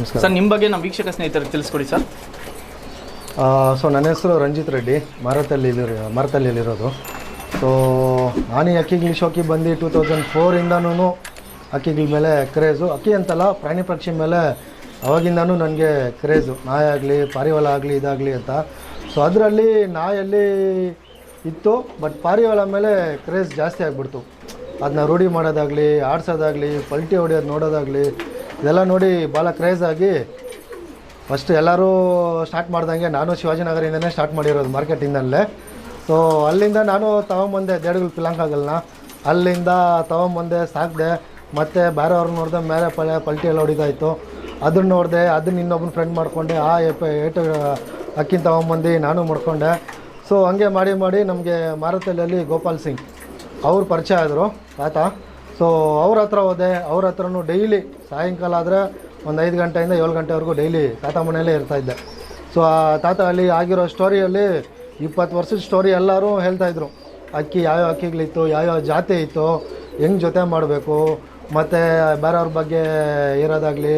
ನಮಸ್ಕಾರ. ಸರ್ ನಿಮ್ಮ ಬಗ್ಗೆ ನಮ್ಮ ವೀಕ್ಷಕ ಸ್ನೇಹಿತರಿಗೆ ತಿಳಿಸ್ಕೊಡಿ ಸರ್. ಸೊ ನನ್ನ ಹೆಸರು ರಂಜಿತ್ ರೆಡ್ಡಿ ಮಾರತಲ್ಲಿ ಮಾರತಲ್ಲಿರೋದು ಸೊ ನಾನು ಈ ಅಕ್ಕಿಗಳ ಶೋಕಿ ಬಂದು ಟೂ ತೌಸಂಡ್ ಫೋರಿಂದನೂ ಅಕ್ಕಿಗಳ ಮೇಲೆ ಕ್ರೇಜು ಅಕ್ಕಿ ಅಂತಲ್ಲ ಪ್ರಾಣಿ ಪಕ್ಷಿ ಮೇಲೆ ಅವಾಗಿಂದನೂ ನನಗೆ ಕ್ರೇಜು ನಾಯಿ ಆಗಲಿ ಪಾರಿವಾಳ ಆಗಲಿ ಇದಾಗಲಿ ಅಂತ. ಸೊ ಅದರಲ್ಲಿ ನಾಯಲ್ಲಿ ಇತ್ತು ಬಟ್ ಪಾರಿವಾಳ ಮೇಲೆ ಕ್ರೇಜ್ ಜಾಸ್ತಿ ಆಗಿಬಿಡ್ತು. ಅದನ್ನ ರೂಢಿ ಮಾಡೋದಾಗಲಿ ಆಡ್ಸೋದಾಗಲಿ ಪಲ್ಟಿ ಹೊಡೆಯೋದು ನೋಡೋದಾಗಲಿ ಇದೆಲ್ಲ ನೋಡಿ ಭಾಳ ಕ್ರೇಜ್ ಆಗಿ ಫಸ್ಟ್ ಎಲ್ಲರೂ ಸ್ಟಾರ್ಟ್ ಮಾಡ್ದಂಗೆ ನಾನು ಶಿವಾಜಿನಗರಿಂದನೇ ಸ್ಟಾರ್ಟ್ ಮಾಡಿರೋದು ಮಾರ್ಕೆಟಿಂದಲೇ ಸೊ ಅಲ್ಲಿಂದ ನಾನು ತಗೊಂಬಂದೆ ದೇಡುಗಳು ಪಿಲಾಂಕಾಗಲ್ನ. ಅಲ್ಲಿಂದ ತಗೊಂಬಂದೆ ಸಾಕಿದೆ, ಮತ್ತು ಬೇರೆಯವ್ರು ನೋಡಿದೆ ಮೇಲೆ ಪಳೆ ಪಲ್ಟಿ ಎಲ್ಲ ಹೊಡಿತಾಯಿತ್ತು ಅದನ್ನ ನೋಡಿದೆ ಅದನ್ನ ಇನ್ನೊಬ್ಬನ ಫ್ರೆಂಡ್ ಮಾಡಿಕೊಂಡೆ, ಆ ಎಪ್, ಏಟು ಅಕ್ಕಿನ ತಗೊಂಬಂದು ನಾನು ಮಾಡ್ಕೊಂಡೆ. ಸೊ ಹಂಗೆ ಮಾಡಿ ಮಾಡಿ ನಮಗೆ ಮಾರುತಲ್ಲಿ ಗೋಪಾಲ್ ಸಿಂಗ್, ಅವ್ರು ಪರಿಚಯ ಆದರು ತಾತ ಸೊ ಅವ್ರ ಹತ್ರ ಹೋದೆ, ಅವ್ರ ಹತ್ರನೂ ಡೈಲಿ ಸಾಯಂಕಾಲ ಆದರೆ ಒಂದು ಐದು ಗಂಟೆಯಿಂದ ಏಳು ಗಂಟೆವರೆಗೂ ಡೈಲಿ ತಾತ ಮನೆಯಲ್ಲೇ ಇರ್ತಾಯಿದ್ದೆ ಸೊ ಆ ತಾತ ಅಲ್ಲಿ ಆಗಿರೋ ಸ್ಟೋರಿಯಲ್ಲಿ ಇಪ್ಪತ್ತು ವರ್ಷದ ಸ್ಟೋರಿ ಎಲ್ಲರೂ ಹೇಳ್ತಾಯಿದ್ರು ಅಕ್ಕಿ ಯಾವ್ಯಾವ ಅಕ್ಕಿಗಳಿತ್ತು, ಯಾವ್ಯಾವ ಜಾತಿ ಇತ್ತು, ಹೆಂಗೆ ಜೊತೆ ಮಾಡಬೇಕು, ಮತ್ತು ಬೇರೆಯವ್ರ ಬಗ್ಗೆ ಇರೋದಾಗಲಿ,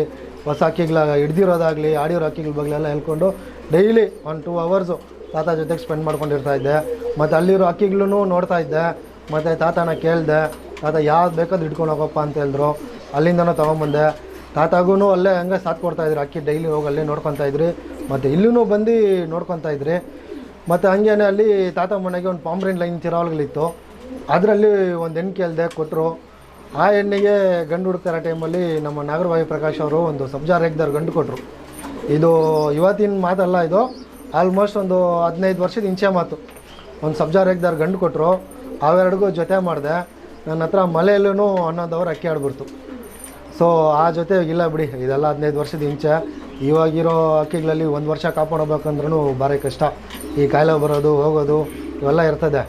ಹೊಸ ಅಕ್ಕಿಗಳ ಹಿಡ್ದಿರೋದಾಗಲಿ, ಆಡಿರೋ ಅಕ್ಕಿಗಳ ಬಗ್ಗೆ ಎಲ್ಲ ಹೇಳ್ಕೊಂಡು ಡೈಲಿ ಒನ್ ಟೂ ಅವರ್ಸು ತಾತ ಜೊತೆಗೆ ಸ್ಪೆಂಡ್ ಮಾಡ್ಕೊಂಡಿರ್ತಾ ಇದ್ದೆ. ಮತ್ತು ಅಲ್ಲಿರೋ ಅಕ್ಕಿಗಳೂ ನೋಡ್ತಾ ಇದ್ದೆ. ಮತ್ತು ತಾತನ ಕೇಳಿದೆ ತಾತ ಯಾವ್ದು ಬೇಕಾದ್ರೂ ಇಟ್ಕೊಂಡು ಹೋಗಪ್ಪ ಅಂತ ಹೇಳಿದ್ರು. ಅಲ್ಲಿಂದನೂ ತೊಗೊಂಬಂದೆ. ತಾತಾಗೂ ಅಲ್ಲೇ ಹಂಗೆ ಸಾಥ್ ಕೊಡ್ತಾಯಿದ್ರು ಅಕ್ಕಿ ಡೈಲಿ ಹೋಗಿ ಅಲ್ಲೇ ನೋಡ್ಕೊತಾ ಇದ್ರಿ. ಮತ್ತು ಇಲ್ಲೂ ಬಂದು ನೋಡ್ಕೊತಾ ಇದ್ರಿ. ಮತ್ತು ಹಂಗೇನೆ ಅಲ್ಲಿ ತಾತ ಮನೆಗೆ ಒಂದು ಪಾಂಬ್ರಿನ್ ಲೈನ್ ತಿರಾವಲ್ಗಳಿತ್ತು ಅದರಲ್ಲಿ ಒಂದು ಹೆಣ್ಣು ಕೇಳಿದೆ ಕೊಟ್ಟರು ಆ ಹೆಣ್ಣಿಗೆ ಗಂಡು ಹುಡುಕ್ತಾರ ಟೈಮಲ್ಲಿ ನಮ್ಮ ನಾಗರವಾಯು ಪ್ರಕಾಶ್ ಅವರು ಒಂದು ಸಬ್ಜಾ ರೇಗ್ದಾರ್ ಗಂಡು ಕೊಟ್ಟರು ಇದು ಇವತ್ತಿನ ಮಾತಲ್ಲ ಇದು. ಆಲ್ಮೋಸ್ಟ್ ಒಂದು ಹದಿನೈದು ವರ್ಷದ ಇಂಚೆ ಮಾತು. ಒಂದು ಸಬ್ಜಾ ರೇಗ್ದಾರ್ ಗಂಡು ಕೊಟ್ಟರು ಅವೆರಡಿಗೂ ಜೊತೆ ಮಾಡಿದೆ. ನನ್ನ ಹತ್ರ ಮಲೆಯಲ್ಲೂ ಹನ್ನೊಂದು ಅವರ್ ಅಕ್ಕಿ ಆಡ್ಬಿಡ್ತು. ಸೊ ಆ ಜೊತೆ ಇಲ್ಲ ಬಿಡಿ, ಇದೆಲ್ಲ ಹದಿನೈದು ವರ್ಷದ ಹಿಂಚೆ. ಇವಾಗಿರೋ ಅಕ್ಕಿಗಳಲ್ಲಿ ಒಂದು ವರ್ಷ ಕಾಪಾಡಬೇಕಂದ್ರೂ ಭಾರಿ ಕಷ್ಟ. ಈ ಕಾಯಿಲೆ ಬರೋದು, ಹೋಗೋದು, ಇವೆಲ್ಲ ಇರ್ತದೆ.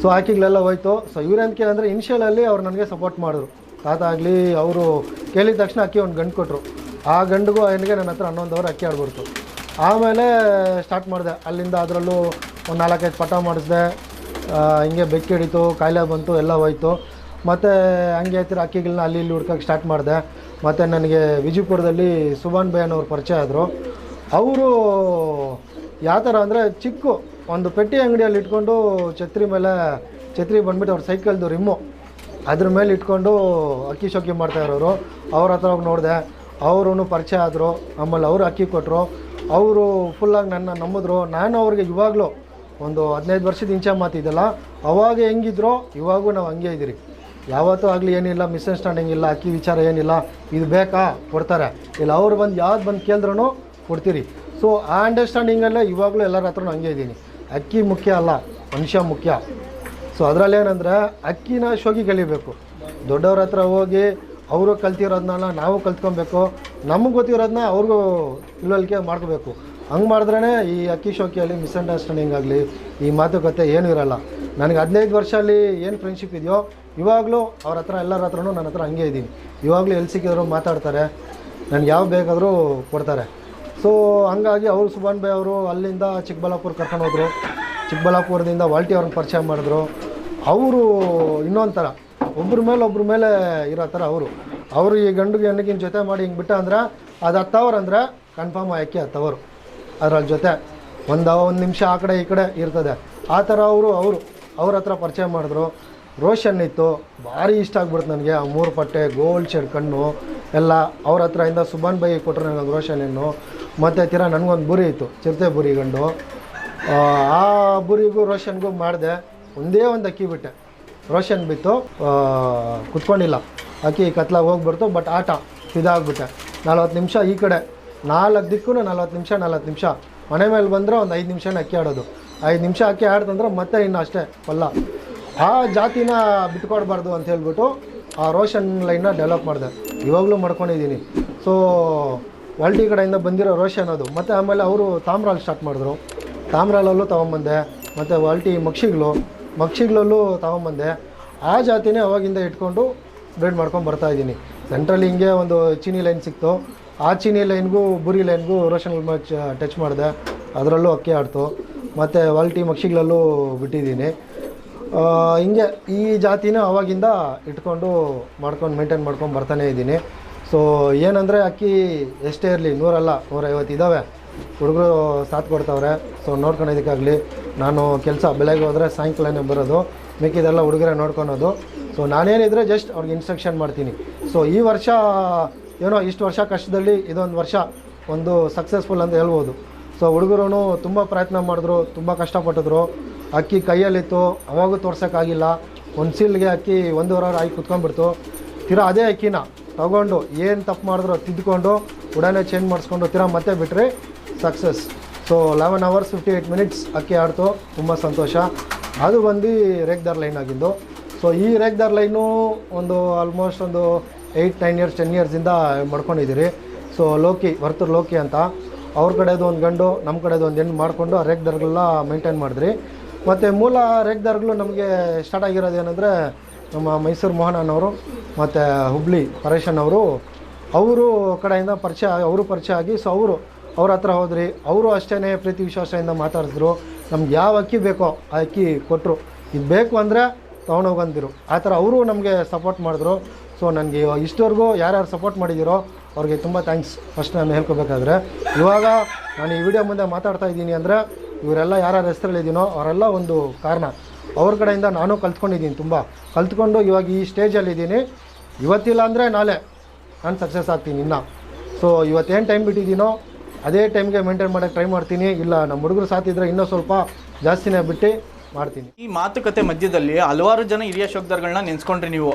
ಸೊ ಅಕ್ಕಿಗಳೆಲ್ಲ ಹೋಯ್ತು. ಸೊ ಇವ್ರೇನು ಕೇಳಿದ್ರೆ ಇನ್ಷಿಯಲಲ್ಲಿ ಅವ್ರು ನನಗೆ ಸಪೋರ್ಟ್ ಮಾಡಿದ್ರು. ತಾತ ಆಗಲಿ, ಅವರು ಕೇಳಿದ ತಕ್ಷಣ ಅಕ್ಕಿ ಒಂದು ಗಂಡು ಕೊಟ್ಟರು ಆ ಗಂಡಿಗೂ ಅವನಿಗೆ ನನ್ನ ಹತ್ರ ಹನ್ನೊಂದು ಅವರ್ ಅಕ್ಕಿ ಆಡ್ಬಿಡ್ತು. ಆಮೇಲೆ ಸ್ಟಾರ್ಟ್ ಮಾಡಿದೆ. ಅಲ್ಲಿಂದ ಅದರಲ್ಲೂ ಒಂದು ನಾಲ್ಕೈದು ಪಟ ಮಾಡಿಸಿದೆ. ಹಿಂಗೆ ಬೆಕ್ಕಿ ಹಿಡಿತು, ಕಾಯಿಲೆ ಬಂತು, ಎಲ್ಲ ಹೋಯ್ತು. ಮತ್ತು ಹಂಗೆ ಹತ್ತಿರ ಅಕ್ಕಿಗಳನ್ನ ಅಲ್ಲಿ ಇಲ್ಲಿ ಹುಡ್ಕೋಕ್ಕೆ ಸ್ಟಾರ್ಟ್ ಮಾಡಿದೆ. ಮತ್ತು ನನಗೆ ವಿಜಯಪುರದಲ್ಲಿ ಸುಭಾನ್ ಅನ್ನೋರು ಪರಿಚಯ ಆದರು. ಅವರು ಯಾವ ಥರ ಅಂದರೆ ಚಿಕ್ಕ, ಒಂದು ಪೆಟ್ಟಿ ಅಂಗಡಿಯಲ್ಲಿ ಇಟ್ಕೊಂಡು ಛತ್ರಿ ಮೇಲೆ, ಛತ್ರಿ ಬಂದ್ಬಿಟ್ಟು ಅವ್ರ ಸೈಕಲ್ದು ರಿಮ್ಮು, ಅದ್ರ ಮೇಲೆ ಇಟ್ಕೊಂಡು ಅಕ್ಕಿ ಶೋಕಿ ಮಾಡ್ತಾ ಇರೋರು. ಅವ್ರ ಹತ್ರ ಹೋಗಿ ನೋಡಿದೆ. ಅವರು ಪರಿಚಯ ಆದರು. ಆಮೇಲೆ ಅವರು ಅಕ್ಕಿ ಕೊಟ್ಟರು ಅವರು ಫುಲ್ಲಾಗಿ ನನ್ನ ನಂಬಿದ್ರು. ನಾನು ಅವ್ರಿಗೆ ಇವಾಗಲೂ ಒಂದು ಹದಿನೈದು ವರ್ಷದ ಇಂಚೆ ಮಾತಿದ್ದಲ್ಲ ಅವಾಗ ಹೆಂಗಿದ್ರೋ ಇವಾಗೂ ನಾವು ಹಂಗೆ ಇದ್ದೀರಿ. ಯಾವತ್ತೂ ಆಗಲಿ ಏನಿಲ್ಲ ಮಿಸ್ಅಂಡರ್ಸ್ಟ್ಯಾಂಡಿಂಗ್ ಇಲ್ಲ, ಅಕ್ಕಿ ವಿಚಾರ ಏನಿಲ್ಲ, ಇದು ಬೇಕಾ? ಕೊಡ್ತಾರೆ. ಇಲ್ಲ, ಅವ್ರು ಬಂದು ಯಾವ್ದು ಬಂದು ಕೇಳಿದ್ರೂ ಕೊಡ್ತೀರಿ. ಸೊ ಆ ಅಂಡರ್ಸ್ಟ್ಯಾಂಡಿಂಗಲ್ಲೇ ಇವಾಗಲೂ ಎಲ್ಲರ ಹತ್ರನೂ ಹಂಗೆ ಇದ್ದೀನಿ. ಅಕ್ಕಿ ಮುಖ್ಯ ಅಲ್ಲ, ಮನುಷ್ಯ ಮುಖ್ಯ. ಸೊ ಅದರಲ್ಲಿ ಏನಂದರೆ, ಅಕ್ಕಿನ ಶೋಗಿ ಕಲಿಬೇಕು. ದೊಡ್ಡವ್ರ ಹತ್ರ ಹೋಗಿ ಅವರು ಕಲ್ತಿರೋದನ್ನ ನಾವು ಕಲ್ತ್ಕೊಬೇಕು. ನಮಗೆ ಗೊತ್ತಿರೋದನ್ನ ಅವ್ರಿಗೂ ತಿಳುವಳಿಕೆ ಮಾಡ್ಕೋಬೇಕು. ಹಂಗೆ ಮಾಡಿದ್ರೇ ಈ ಅಕ್ಕಿ ಶೋಕಿಯಲ್ಲಿ ಮಿಸ್ಅಂಡರ್ಸ್ಟ್ಯಾಂಡಿಂಗ್ ಆಗಲಿ, ಈ ಮಾತುಕತೆ ಏನೂ ಇರಲ್ಲ. ನನಗೆ ಹದಿನೈದು ವರ್ಷ ಅಲ್ಲಿ ಏನು ಫ್ರೆಂಡ್ಶಿಪ್ ಇದೆಯೋ, ಇವಾಗಲೂ ಅವ್ರ ಹತ್ರ, ಎಲ್ಲರ ಹತ್ರನೂ ನನ್ನ ಹತ್ರ ಹಂಗೆ ಇದ್ದೀನಿ. ಇವಾಗಲೂ ಎಲ್ಲಿ ಸಿಕ್ಕಿದ್ರು ಮಾತಾಡ್ತಾರೆ, ನನಗೆ ಯಾವ ಬೇಕಾದರೂ ಕೊಡ್ತಾರೆ. ಸೊ ಹಂಗಾಗಿ ಅವರು ಸುಭಾನ್ ಬೈ ಅವರು ಅಲ್ಲಿಂದ ಚಿಕ್ಕಬಳ್ಳಾಪುರ ಕರ್ಕೊಂಡು ಹೋದರು. ಚಿಕ್ಕಬಳ್ಳಾಪುರದಿಂದ ವಾಲ್ಟಿ ಅವ್ರನ್ನ ಪರಿಚಯ ಮಾಡಿದ್ರು. ಅವರು ಇನ್ನೊಂದು ಥರ ಒಬ್ಬರ ಮೇಲೆ ಒಬ್ಬರ ಮೇಲೆ ಇರೋ ಥರ ಅವರು. ಅವರು ಈ ಗಂಡು ಹೆಣ್ಣಿಗಿನ ಜೊತೆ ಮಾಡಿ ಹಿಂಗೆ ಬಿಟ್ಟ ಅಂದ್ರೆ, ಅದು ಹತ್ತವ್ರು ಅಂದರೆ ಕನ್ಫರ್ಮ್ ಆಯ್ಕೆ ಹತ್ತವರು. ಅದ್ರಲ್ಲಿ ಜೊತೆ ಒಂದು ಒಂದು ನಿಮಿಷ ಆ ಕಡೆ ಈ ಕಡೆ ಇರ್ತದೆ. ಆ ಥರ ಅವರು ಅವರು ಅವ್ರ ಹತ್ರ ಪರಿಚಯ ಮಾಡಿದ್ರು. ರೋಷನ್ ಇತ್ತು. ಭಾರಿ ಇಷ್ಟ ಆಗ್ಬಿಡ್ತು ನನಗೆ. ಆ ಮೂರು ಪಟ್ಟೆ ಗೋಲ್ಡ್ ಶೇಡ್ ಕಣ್ಣು ಎಲ್ಲ ಅವ್ರ ಹತ್ರ ಇಂದ ಸುಬಾನ್ ಬೈ ಕೊಟ್ಟರು ನನಗೆ ರೋಷನ್ ಹೆಣ್ಣು. ಮತ್ತು ತೀರಾ ನನಗೊಂದು ಬುರಿ ಇತ್ತು. ಚಿರತೆ ಬುರಿ ಗಂಡು. ಆ, ಬುರಿಗೂ ರೋಷನ್ಗೂ ಮಾಡಿದೆ. ಒಂದೇ ಒಂದು ಅಕ್ಕಿ ಬಿಟ್ಟೆ. ರೋಷನ್ ಬಿತ್ತು. ಕುತ್ಕೊಂಡಿಲ್ಲ. ಅಕ್ಕಿ ಕತ್ಲಾಗ ಹೋಗ್ಬಿಡ್ತು ಬಟ್ ಆಟ ಇದಾಗ್ಬಿಟ್ಟೆ. ನಲ್ವತ್ತು ನಿಮಿಷ ಈ ಕಡೆ ನಾಲ್ಕು ದಿಕ್ಕೂ ನಲ್ವತ್ತು ನಿಮಿಷ ನಲ್ವತ್ತು ನಿಮಿಷ. ಮನೆ ಮೇಲೆ ಬಂದರೆ ಒಂದು ಐದು ನಿಮಿಷನ ಅಕ್ಕಿ ಆಡೋದು. ಐದು ನಿಮಿಷ ಅಕ್ಕಿ ಆಡ್ತಂದ್ರೆ ಮತ್ತೆ ಇನ್ನು ಅಷ್ಟೇ ಹೊಲ ಆ ಜಾತಿನ ಬಿಟ್ಕೊಡ್ಬಾರ್ದು ಅಂತ ಹೇಳ್ಬಿಟ್ಟು ಆ ರೋಷನ್ ಲೈನ್ನ ಡೆವಲಪ್ ಮಾಡಿದೆ. ಇವಾಗಲೂ ಮಾಡ್ಕೊಂಡಿದ್ದೀನಿ. ಸೊ ವಾಲ್ಟಿ ಕಡೆಯಿಂದ ಬಂದಿರೋ ರೋಷನ್ ಅದು. ಮತ್ತು ಆಮೇಲೆ ಅವರು ತಾಮ್ರಾಲ್ ಸ್ಟಾರ್ಟ್ ಮಾಡಿದ್ರು. ತಾಮ್ರಾಲಲ್ಲೂ ತೊಗೊಂಬಂದೆ. ಮತ್ತು ವಾಲ್ಟಿ ಮಕ್ಷಿಗಳು ಮಕ್ಷಿಗಳಲ್ಲೂ ತೊಗೊಂಬಂದೆ. ಆ ಜಾತಿನೇ ಅವಾಗಿಂದ ಇಟ್ಕೊಂಡು ಬ್ರೀಡ್ ಮಾಡ್ಕೊಂಡು ಬರ್ತಾ ಇದ್ದೀನಿ. ಸೆಂಟ್ರಲ್ಲಿ ಹಿಂಗೆ ಒಂದು ಚೀನಿ ಲೈನ್ ಸಿಕ್ತು. ಆ ಚೀನಿ ಲೈನ್ಗೂ ಬುರಿ ಲೈನ್ಗೂ ರೋಷನ್ ಮ್ಯಾಚ್ ಟಚ್ ಮಾಡಿದೆ. ಅದರಲ್ಲೂ ಅಕ್ಕಿ ಆಡ್ತು. ಮತ್ತು ವಾಲ್ಟಿ ಮಕ್ಷಿಗಳಲ್ಲೂ ಬಿಟ್ಟಿದ್ದೀನಿ. ಹಿಂಗೆ ಈ ಜಾತಿನ ಅವಾಗಿಂದ ಇಟ್ಕೊಂಡು ಮಾಡ್ಕೊಂಡು ಮೇಂಟೈನ್ ಮಾಡ್ಕೊಂಡು ಬರ್ತಾನೆ ಇದ್ದೀನಿ. ಸೊ ಏನಂದರೆ ಅಕ್ಕಿ ಎಷ್ಟೇ ಇರಲಿ, ನೂರಲ್ಲ, ನೂರೈವತ್ತು ಇದ್ದಾವೆ ಹುಡುಗರು ಸಾಥ್ ಕೊಡ್ತಾವ್ರೆ. ಸೊ ನೋಡ್ಕೊಳೋದಕ್ಕಾಗಲಿ. ನಾನು ಕೆಲಸ ಬೆಳಗ್ಗೆ ಹೋದರೆ ಸಾಯಂಕಾಲನೇ ಬರೋದು. ಮಿಕ್ಕಿದೆಲ್ಲ ಹುಡುಗರೇ ನೋಡ್ಕೊಳೋದು. ಸೊ ನಾನೇನಿದ್ರೆ ಜಸ್ಟ್ ಅವ್ರಿಗೆ ಇನ್ಸ್ಟ್ರಕ್ಷನ್ ಮಾಡ್ತೀನಿ. ಸೊ ಈ ವರ್ಷ ಏನೋ ಇಷ್ಟು ವರ್ಷ ಕಷ್ಟದಲ್ಲಿ ಇದೊಂದು ವರ್ಷ ಒಂದು ಸಕ್ಸಸ್ಫುಲ್ ಅಂತ ಹೇಳ್ಬೋದು. ಸೊ ಹುಡುಗರು ತುಂಬ ಪ್ರಯತ್ನ ಮಾಡಿದ್ರು, ತುಂಬ ಕಷ್ಟಪಟ್ಟಿದ್ರು. ಅಕ್ಕಿ ಕೈಯಲ್ಲಿತ್ತು, ಅವಾಗೂ ತೋರ್ಸೋಕ್ಕಾಗಿಲ್ಲ. ಒಂದು ಸೀಲ್ಗೆ ಅಕ್ಕಿ ಒಂದೂವರೆ ಆಗಿ ಕುತ್ಕೊಂಡ್ಬಿಡ್ತು. ತಿರಾ ಅದೇ ಅಕ್ಕಿನ ತಗೊಂಡು ಏನು ತಪ್ಪು ಮಾಡಿದ್ರು ತಿದ್ದುಕೊಂಡು ಉಡಾನೆ ಚೇಂಜ್ ಮಾಡಿಸ್ಕೊಂಡು ತಿರಾ ಮತ್ತೆ ಬಿಟ್ಟರೆ success so eleven hours fifty eight minutes ಅಕ್ಕಿ ಆಡ್ತು, ತುಂಬ ಸಂತೋಷ. ಅದು ಬಂದು ರೇಗ್ದಾರ್ ಲೈನ್ ಆಗಿದ್ದು. ಸೊ ಈ ರೇಗ್ದಾರ್ ಲೈನು ಒಂದು ಆಲ್ಮೋಸ್ಟ್ ಒಂದು ಏಯ್ಟ್, ನೈನ್ ಇಯರ್ಸ್, ಟೆನ್ ಇಯರ್ಸಿಂದ ಮಾಡ್ಕೊಂಡಿದ್ದೀರಿ. ಸೊ ಲೋಕಿ, ವರ್ತೂರ್ ಲೋಕಿ ಅಂತ. ಅವ್ರ ಕಡೆದು ಒಂದು ಗಂಡು ನಮ್ಮ ಕಡೆದು ಒಂದು ಹೆಣ್ಣು ಮಾಡಿಕೊಂಡು ಆ ರೇಗ್ದಾರ್ಗಳನ್ನ ಮೇಂಟೈನ್ ಮಾಡಿದ್ರಿ. ಮತ್ತು ಮೂಲ ರೇಗ್ದಾರ್ಗಳು ನಮಗೆ ಸ್ಟಾರ್ಟ್ ಆಗಿರೋದು ಏನಂದರೆ ನಮ್ಮ ಮೈಸೂರು ಮೋಹನನವರು ಮತ್ತು ಹುಬ್ಳಿ ಪರೇಶನ್ ಅವರು ಅವರು ಕಡೆಯಿಂದ ಪರಿಚಯ ಅವರು ಪರಿಚಯ ಆಗಿ ಸೊ ಅವರು, ಅವ್ರ ಹತ್ರ ಹೋದ್ರಿ. ಅವರು ಅಷ್ಟೇ ಪ್ರೀತಿ ವಿಶ್ವಾಸದಿಂದ ಮಾತಾಡಿದ್ರು ನಮ್ಗೆ ಯಾವ ಅಕ್ಕಿ ಬೇಕೋ ಆ ಅಕ್ಕಿ ಕೊಟ್ಟರು ಇದು ಬೇಕು ಅಂದರೆ ತೊಗೊಂಡೋಗಂದಿರು ಆ ಥರ ಅವರು ನಮಗೆ ಸಪೋರ್ಟ್ ಮಾಡಿದ್ರು. ಸೊ ನನಗೆ ಇಷ್ಟವರೆಗೂ ಯಾರ್ಯಾರು ಸಪೋರ್ಟ್ ಮಾಡಿದ್ದೀರೋ ಅವ್ರಿಗೆ ತುಂಬ ಥ್ಯಾಂಕ್ಸ್ ಫಸ್ಟ್ ನಾನು ಹೇಳ್ಕೊಬೇಕಾದ್ರೆ, ಇವಾಗ ನಾನು ಈ ವಿಡಿಯೋ ಮುಂದೆ ಮಾತಾಡ್ತಾ ಇದ್ದೀನಿ ಅಂದರೆ ಇವರೆಲ್ಲ ಯಾರ್ಯಾರು ಹೆಸರಲ್ಲಿದ್ದೀನೋ ಅವರೆಲ್ಲ ಒಂದು ಕಾರಣ. ಅವ್ರ ಕಡೆಯಿಂದ ನಾನು ಕಲ್ತ್ಕೊಂಡಿದ್ದೀನಿ ತುಂಬ. ಕಲ್ತ್ಕೊಂಡು ಇವಾಗ ಈ ಸ್ಟೇಜಲ್ಲಿದ್ದೀನಿ ಇವತ್ತಿಲ್ಲ ಅಂದರೆ ನಾಳೆ ನಾನು ಸಕ್ಸಸ್ ಆಗ್ತೀನಿ ಇನ್ನು. ಸೊ ಇವತ್ತೇನು ಟೈಮ್ ಬಿಟ್ಟಿದ್ದೀನೋ ಅದೇ ಟೈಮ್ಗೆ ಮೇಂಟೈನ್ ಮಾಡೋಕ್ಕೆ ಟ್ರೈ ಮಾಡ್ತೀನಿ. ಇಲ್ಲ ನಮ್ಮ ಹುಡುಗರು ಸಾಥಿದ್ರೆ ಇನ್ನೂ ಸ್ವಲ್ಪ ಜಾಸ್ತಿನೇ ಬಿಟ್ಟು ಮಾಡ್ತೀನಿ. ಈ ಮಾತುಕತೆ ಮಧ್ಯದಲ್ಲಿ ಹಲವಾರು ಜನ ಹಿರಿಯ ಶೋಕ್ದಾರ್ಗಳನ್ನ ನೆನೆಸ್ಕೊಂಡ್ರಿ ನೀವು.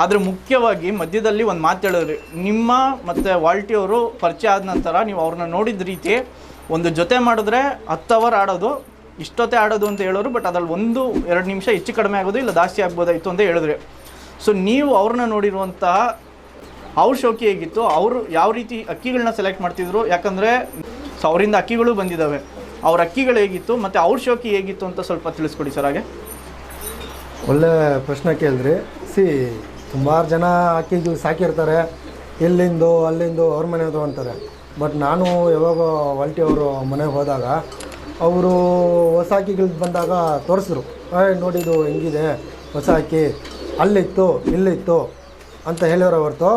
ಆದರೆ ಮುಖ್ಯವಾಗಿ ಮಧ್ಯದಲ್ಲಿ ಒಂದು ಮಾತು ಹೇಳಿದ್ರಿ ನಿಮ್ಮ ಮತ್ತು ವಾಲ್ಟಿ ಅವರು ಪರಿಚಯ ಆದ ನಂತರ ನೀವು ಅವ್ರನ್ನ ನೋಡಿದ ರೀತಿ ಒಂದು ಜೊತೆ ಮಾಡಿದ್ರೆ ಹತ್ತು ಅವರ್ ಆಡೋದು, ಇಷ್ಟೊತ್ತೆ ಆಡೋದು ಅಂತ ಹೇಳೋರು ಬಟ್ ಅದ್ರಲ್ಲಿ ಒಂದು, ಎರಡು ನಿಮಿಷ ಹೆಚ್ಚು ಕಡಿಮೆ ಆಗೋದು ಇಲ್ಲ ಜಾಸ್ತಿ ಆಗ್ಬೋದಾಯಿತು ಅಂತ ಹೇಳಿದ್ರಿ. ಸೊ ನೀವು ಅವ್ರನ್ನ ನೋಡಿರುವಂತಹ ಅವ್ರ ಶೋಕಿ ಹೇಗಿತ್ತು, ಅವರು ಯಾವ ರೀತಿ ಅಕ್ಕಿಗಳನ್ನ ಸೆಲೆಕ್ಟ್ ಮಾಡ್ತಿದ್ರು, ಯಾಕಂದರೆ ಸೊ ಅವರಿಂದ ಅಕ್ಕಿಗಳು ಬಂದಿದ್ದಾವೆ ಅವ್ರ ಅಕ್ಕಿಗಳು ಹೇಗಿತ್ತು, ಮತ್ತು ಅವ್ರ ಶೋಕಿ ಹೇಗಿತ್ತು ಅಂತ ಸ್ವಲ್ಪ ತಿಳಿಸ್ಕೊಡಿ ಸರ್ ಹಾಗೆ. ಒಳ್ಳೆ ಪ್ರಶ್ನೆ ಕೇಳಿದ್ರಿ. ಸಿ ಸುಮಾರು ಜನ ಅಕ್ಕಿಗಳು ಸಾಕಿರ್ತಾರೆ. ಇಲ್ಲಿಂದು, ಅಲ್ಲಿಂದು ಅವ್ರ ಮನೆಯದು ಅಂತಾರೆ. ಬಟ್ ನಾನು ಯಾವಾಗ ವಾಲ್ಟಿ ಅವರು ಮನೆಗೆ ಹೋದಾಗ, ಅವರು ಹೊಸ ಅಕ್ಕಿಗಳು ಬಂದಾಗ ತೋರಿಸಿದ್ರು. ಏ ನೋಡಿದು ಹೆಂಗಿದೆ, ಹೊಸ ಅಕ್ಕಿ. ಅಲ್ಲಿತ್ತು, ಇಲ್ಲಿತ್ತು ಅಂತ ಹೇಳಿರೋ ಹೊರತು,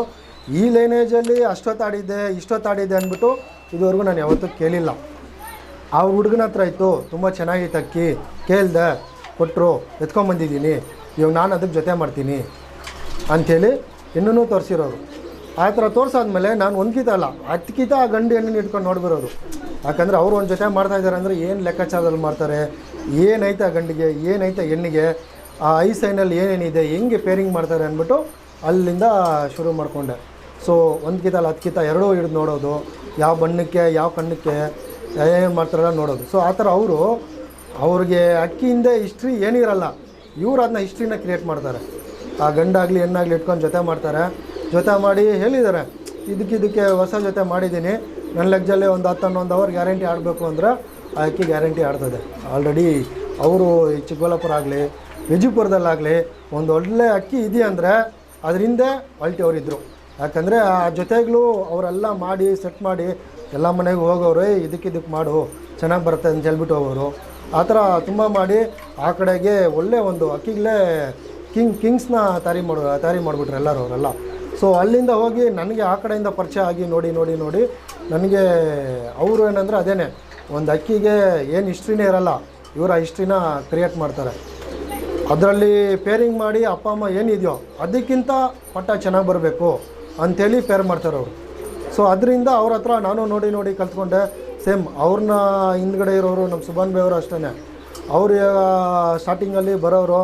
ಈ ಲೈನೇಜಲ್ಲಿ ಅಷ್ಟೊತ್ತಾಡಿದ್ದೆ ಇಷ್ಟೊತ್ತಾಡಿದ್ದೆ ಅಂದ್ಬಿಟ್ಟು ಇದುವರೆಗೂ ನಾನು ಯಾವತ್ತೂ ಕೇಳಿಲ್ಲ. ಆ ಹುಡುಗನ ಹತ್ರ ಇತ್ತು ತುಂಬ ಚೆನ್ನಾಗಿತ್ತು ಅಕ್ಕಿ. ಕೇಳಿದೆ ಕೊಟ್ಟರು ಎತ್ಕೊಂಬಂದಿದ್ದೀನಿ ಇವಾಗ ನಾನು ಅದಕ್ಕೆ ಜೊತೆ ಮಾಡ್ತೀನಿ. ಅಂಥೇಳಿ ಇನ್ನೂ ತೋರಿಸಿರೋರು ಆ ಥರ ತೋರಿಸಾದ್ಮೇಲೆ ನಾನು ಒಂದ್ಕಿತ ಅಲ್ಲ ಹತ್ಕಿತ ಆ ಗಂಡು ಹೆಣ್ಣನ್ನು ಇಟ್ಕೊಂಡು ನೋಡ್ಬಿರೋರು ಯಾಕಂದರೆ ಅವರು ಒಂದು ಜೊತೆ ಮಾಡ್ತಾ ಇದ್ದಾರೆ ಅಂದರೆ ಏನು ಲೆಕ್ಕಾಚಾರದಲ್ಲಿ ಮಾಡ್ತಾರೆ ಏನೈತೆ ಆ ಗಂಡಿಗೆ ಏನೈತೆ ಹೆಣ್ಣಿಗೆ, ಆ ಐ ಸೈನಲ್ಲಿ ಏನೇನಿದೆ, ಹೆಂಗೆ ಪೇರಿಂಗ್ ಮಾಡ್ತಾರೆ ಅಂದ್ಬಿಟ್ಟು ಅಲ್ಲಿಂದ ಶುರು ಮಾಡಿಕೊಂಡೆ. ಸೊ ಒಂದು ಕಿತ ಅಲ್ಲ, ಹತ್ತು ಕಿತ ಎರಡೂ ಹಿಡಿದು ನೋಡೋದು, ಯಾವ ಬಣ್ಣಕ್ಕೆ, ಯಾವ ಕಣ್ಣಕ್ಕೆ ಏನು ಮಾಡ್ತಾರಲ್ಲ ನೋಡೋದು. ಸೊ ಆ ಥರ ಅವರು ಅವ್ರಿಗೆ ಅಕ್ಕಿಯಿಂದ ಹಿಸ್ಟ್ರಿ ಏನಿರಲ್ಲ, ಇವರು ಅದನ್ನ ಹಿಸ್ಟ್ರಿನ ಕ್ರಿಯೇಟ್ ಮಾಡ್ತಾರೆ. ಆ ಗಂಡಾಗಲಿ ಹೆಣ್ಣಾಗಲಿ ಇಟ್ಕೊಂಡು ಜೊತೆ ಮಾಡ್ತಾರೆ. ಜೊತೆ ಮಾಡಿ ಹೇಳಿದ್ದಾರೆ ಇದಕ್ಕಿದಕ್ಕೆ ಹೊಸ ಜೊತೆ ಮಾಡಿದ್ದೀನಿ. ನನ್ನ ಲೆಕ್ಕದಲ್ಲಿ ಒಂದು ಹತ್ತು ಹನ್ನೊಂದು ಅವರ್ ಗ್ಯಾರಂಟಿ ಆಡಬೇಕು ಅಂದರೆ ಅಕ್ಕಿ ಗ್ಯಾರಂಟಿ ಆಡ್ತದೆ ಆಲ್ರೆಡಿ ಅವರು ಈ ಚಿಕ್ಕಬಳ್ಳಾಪುರ ಆಗಲಿ ವಿಜಯಪುರದಲ್ಲಾಗಲಿ ಒಂದು ಒಳ್ಳೆ ಅಕ್ಕಿ ಇದೆಯಂದರೆ ಅದರಿಂದ ಅಲ್ಟಿ ಅವರಿದ್ದರು ಯಾಕಂದರೆ ಆ ಜೊತೆಗಳು ಅವರೆಲ್ಲ ಮಾಡಿ ಸೆಟ್ ಮಾಡಿ ಎಲ್ಲ ಮನೆಗೆ ಹೋಗೋರು "ಏಯ್, ಇದಕ್ಕೆ ಇದಕ್ಕೆ ಮಾಡು ಚೆನ್ನಾಗಿ ಬರುತ್ತೆ ಅಂತ ಹೇಳ್ಬಿಟ್ಟು ಹೋಗೋರು. ಆ ಥರ ತುಂಬ ಮಾಡಿ ಆ ಕಡೆಗೆ ಒಳ್ಳೆ ಒಂದು ಅಕ್ಕಿಗಳೇ ಕಿಂಗ್ ಕಿಂಗ್ಸ್ನ ತಯಾರಿ ಮಾಡ, ತಯಾರಿ ಮಾಡಿಬಿಟ್ರು ಎಲ್ಲರೂ ಅವರೆಲ್ಲ. ಸೊ ಅಲ್ಲಿಂದ ಹೋಗಿ ನನಗೆ ಆ ಕಡೆಯಿಂದ ಪರಿಚಯ ಆಗಿ ನೋಡಿ ನೋಡಿ ನೋಡಿ ನನಗೆ ಅವರು ಏನಂದರೆ ಅದೇನೆ, ಒಂದು ಅಕ್ಕಿಗೆ ಏನು ಹಿಸ್ಟ್ರಿನೇ ಇರಲ್ಲ, ಇವರ ಹಿಸ್ಟ್ರಿನ ಕ್ರಿಯೇಟ್ ಮಾಡ್ತಾರೆ. ಅದರಲ್ಲಿ ಪೇರಿಂಗ್ ಮಾಡಿ ಅಪ್ಪ, ಅಮ್ಮ ಏನಿದೆಯೋ ಅದಕ್ಕಿಂತ ಪಟ್ಟ ಚೆನ್ನಾಗಿ ಬರಬೇಕು ಅಂಥೇಳಿ ಪೇರ್ ಮಾಡ್ತಾರೆ ಅವರು. ಸೊ ಅದರಿಂದ ಅವ್ರ ಹತ್ರ ನಾನು ನೋಡಿ ನೋಡಿ ಕಲ್ತ್ಕೊಂಡೆ. ಸೇಮ್ ಅವ್ರನ್ನ ಹಿಂದ್ಗಡೆ ಇರೋರು ನಮ್ಮ ಸುಭಾನ್ ಬೇವರು ಅಷ್ಟೇ ಅವರು ಸ್ಟಾರ್ಟಿಂಗಲ್ಲಿ ಬರೋರು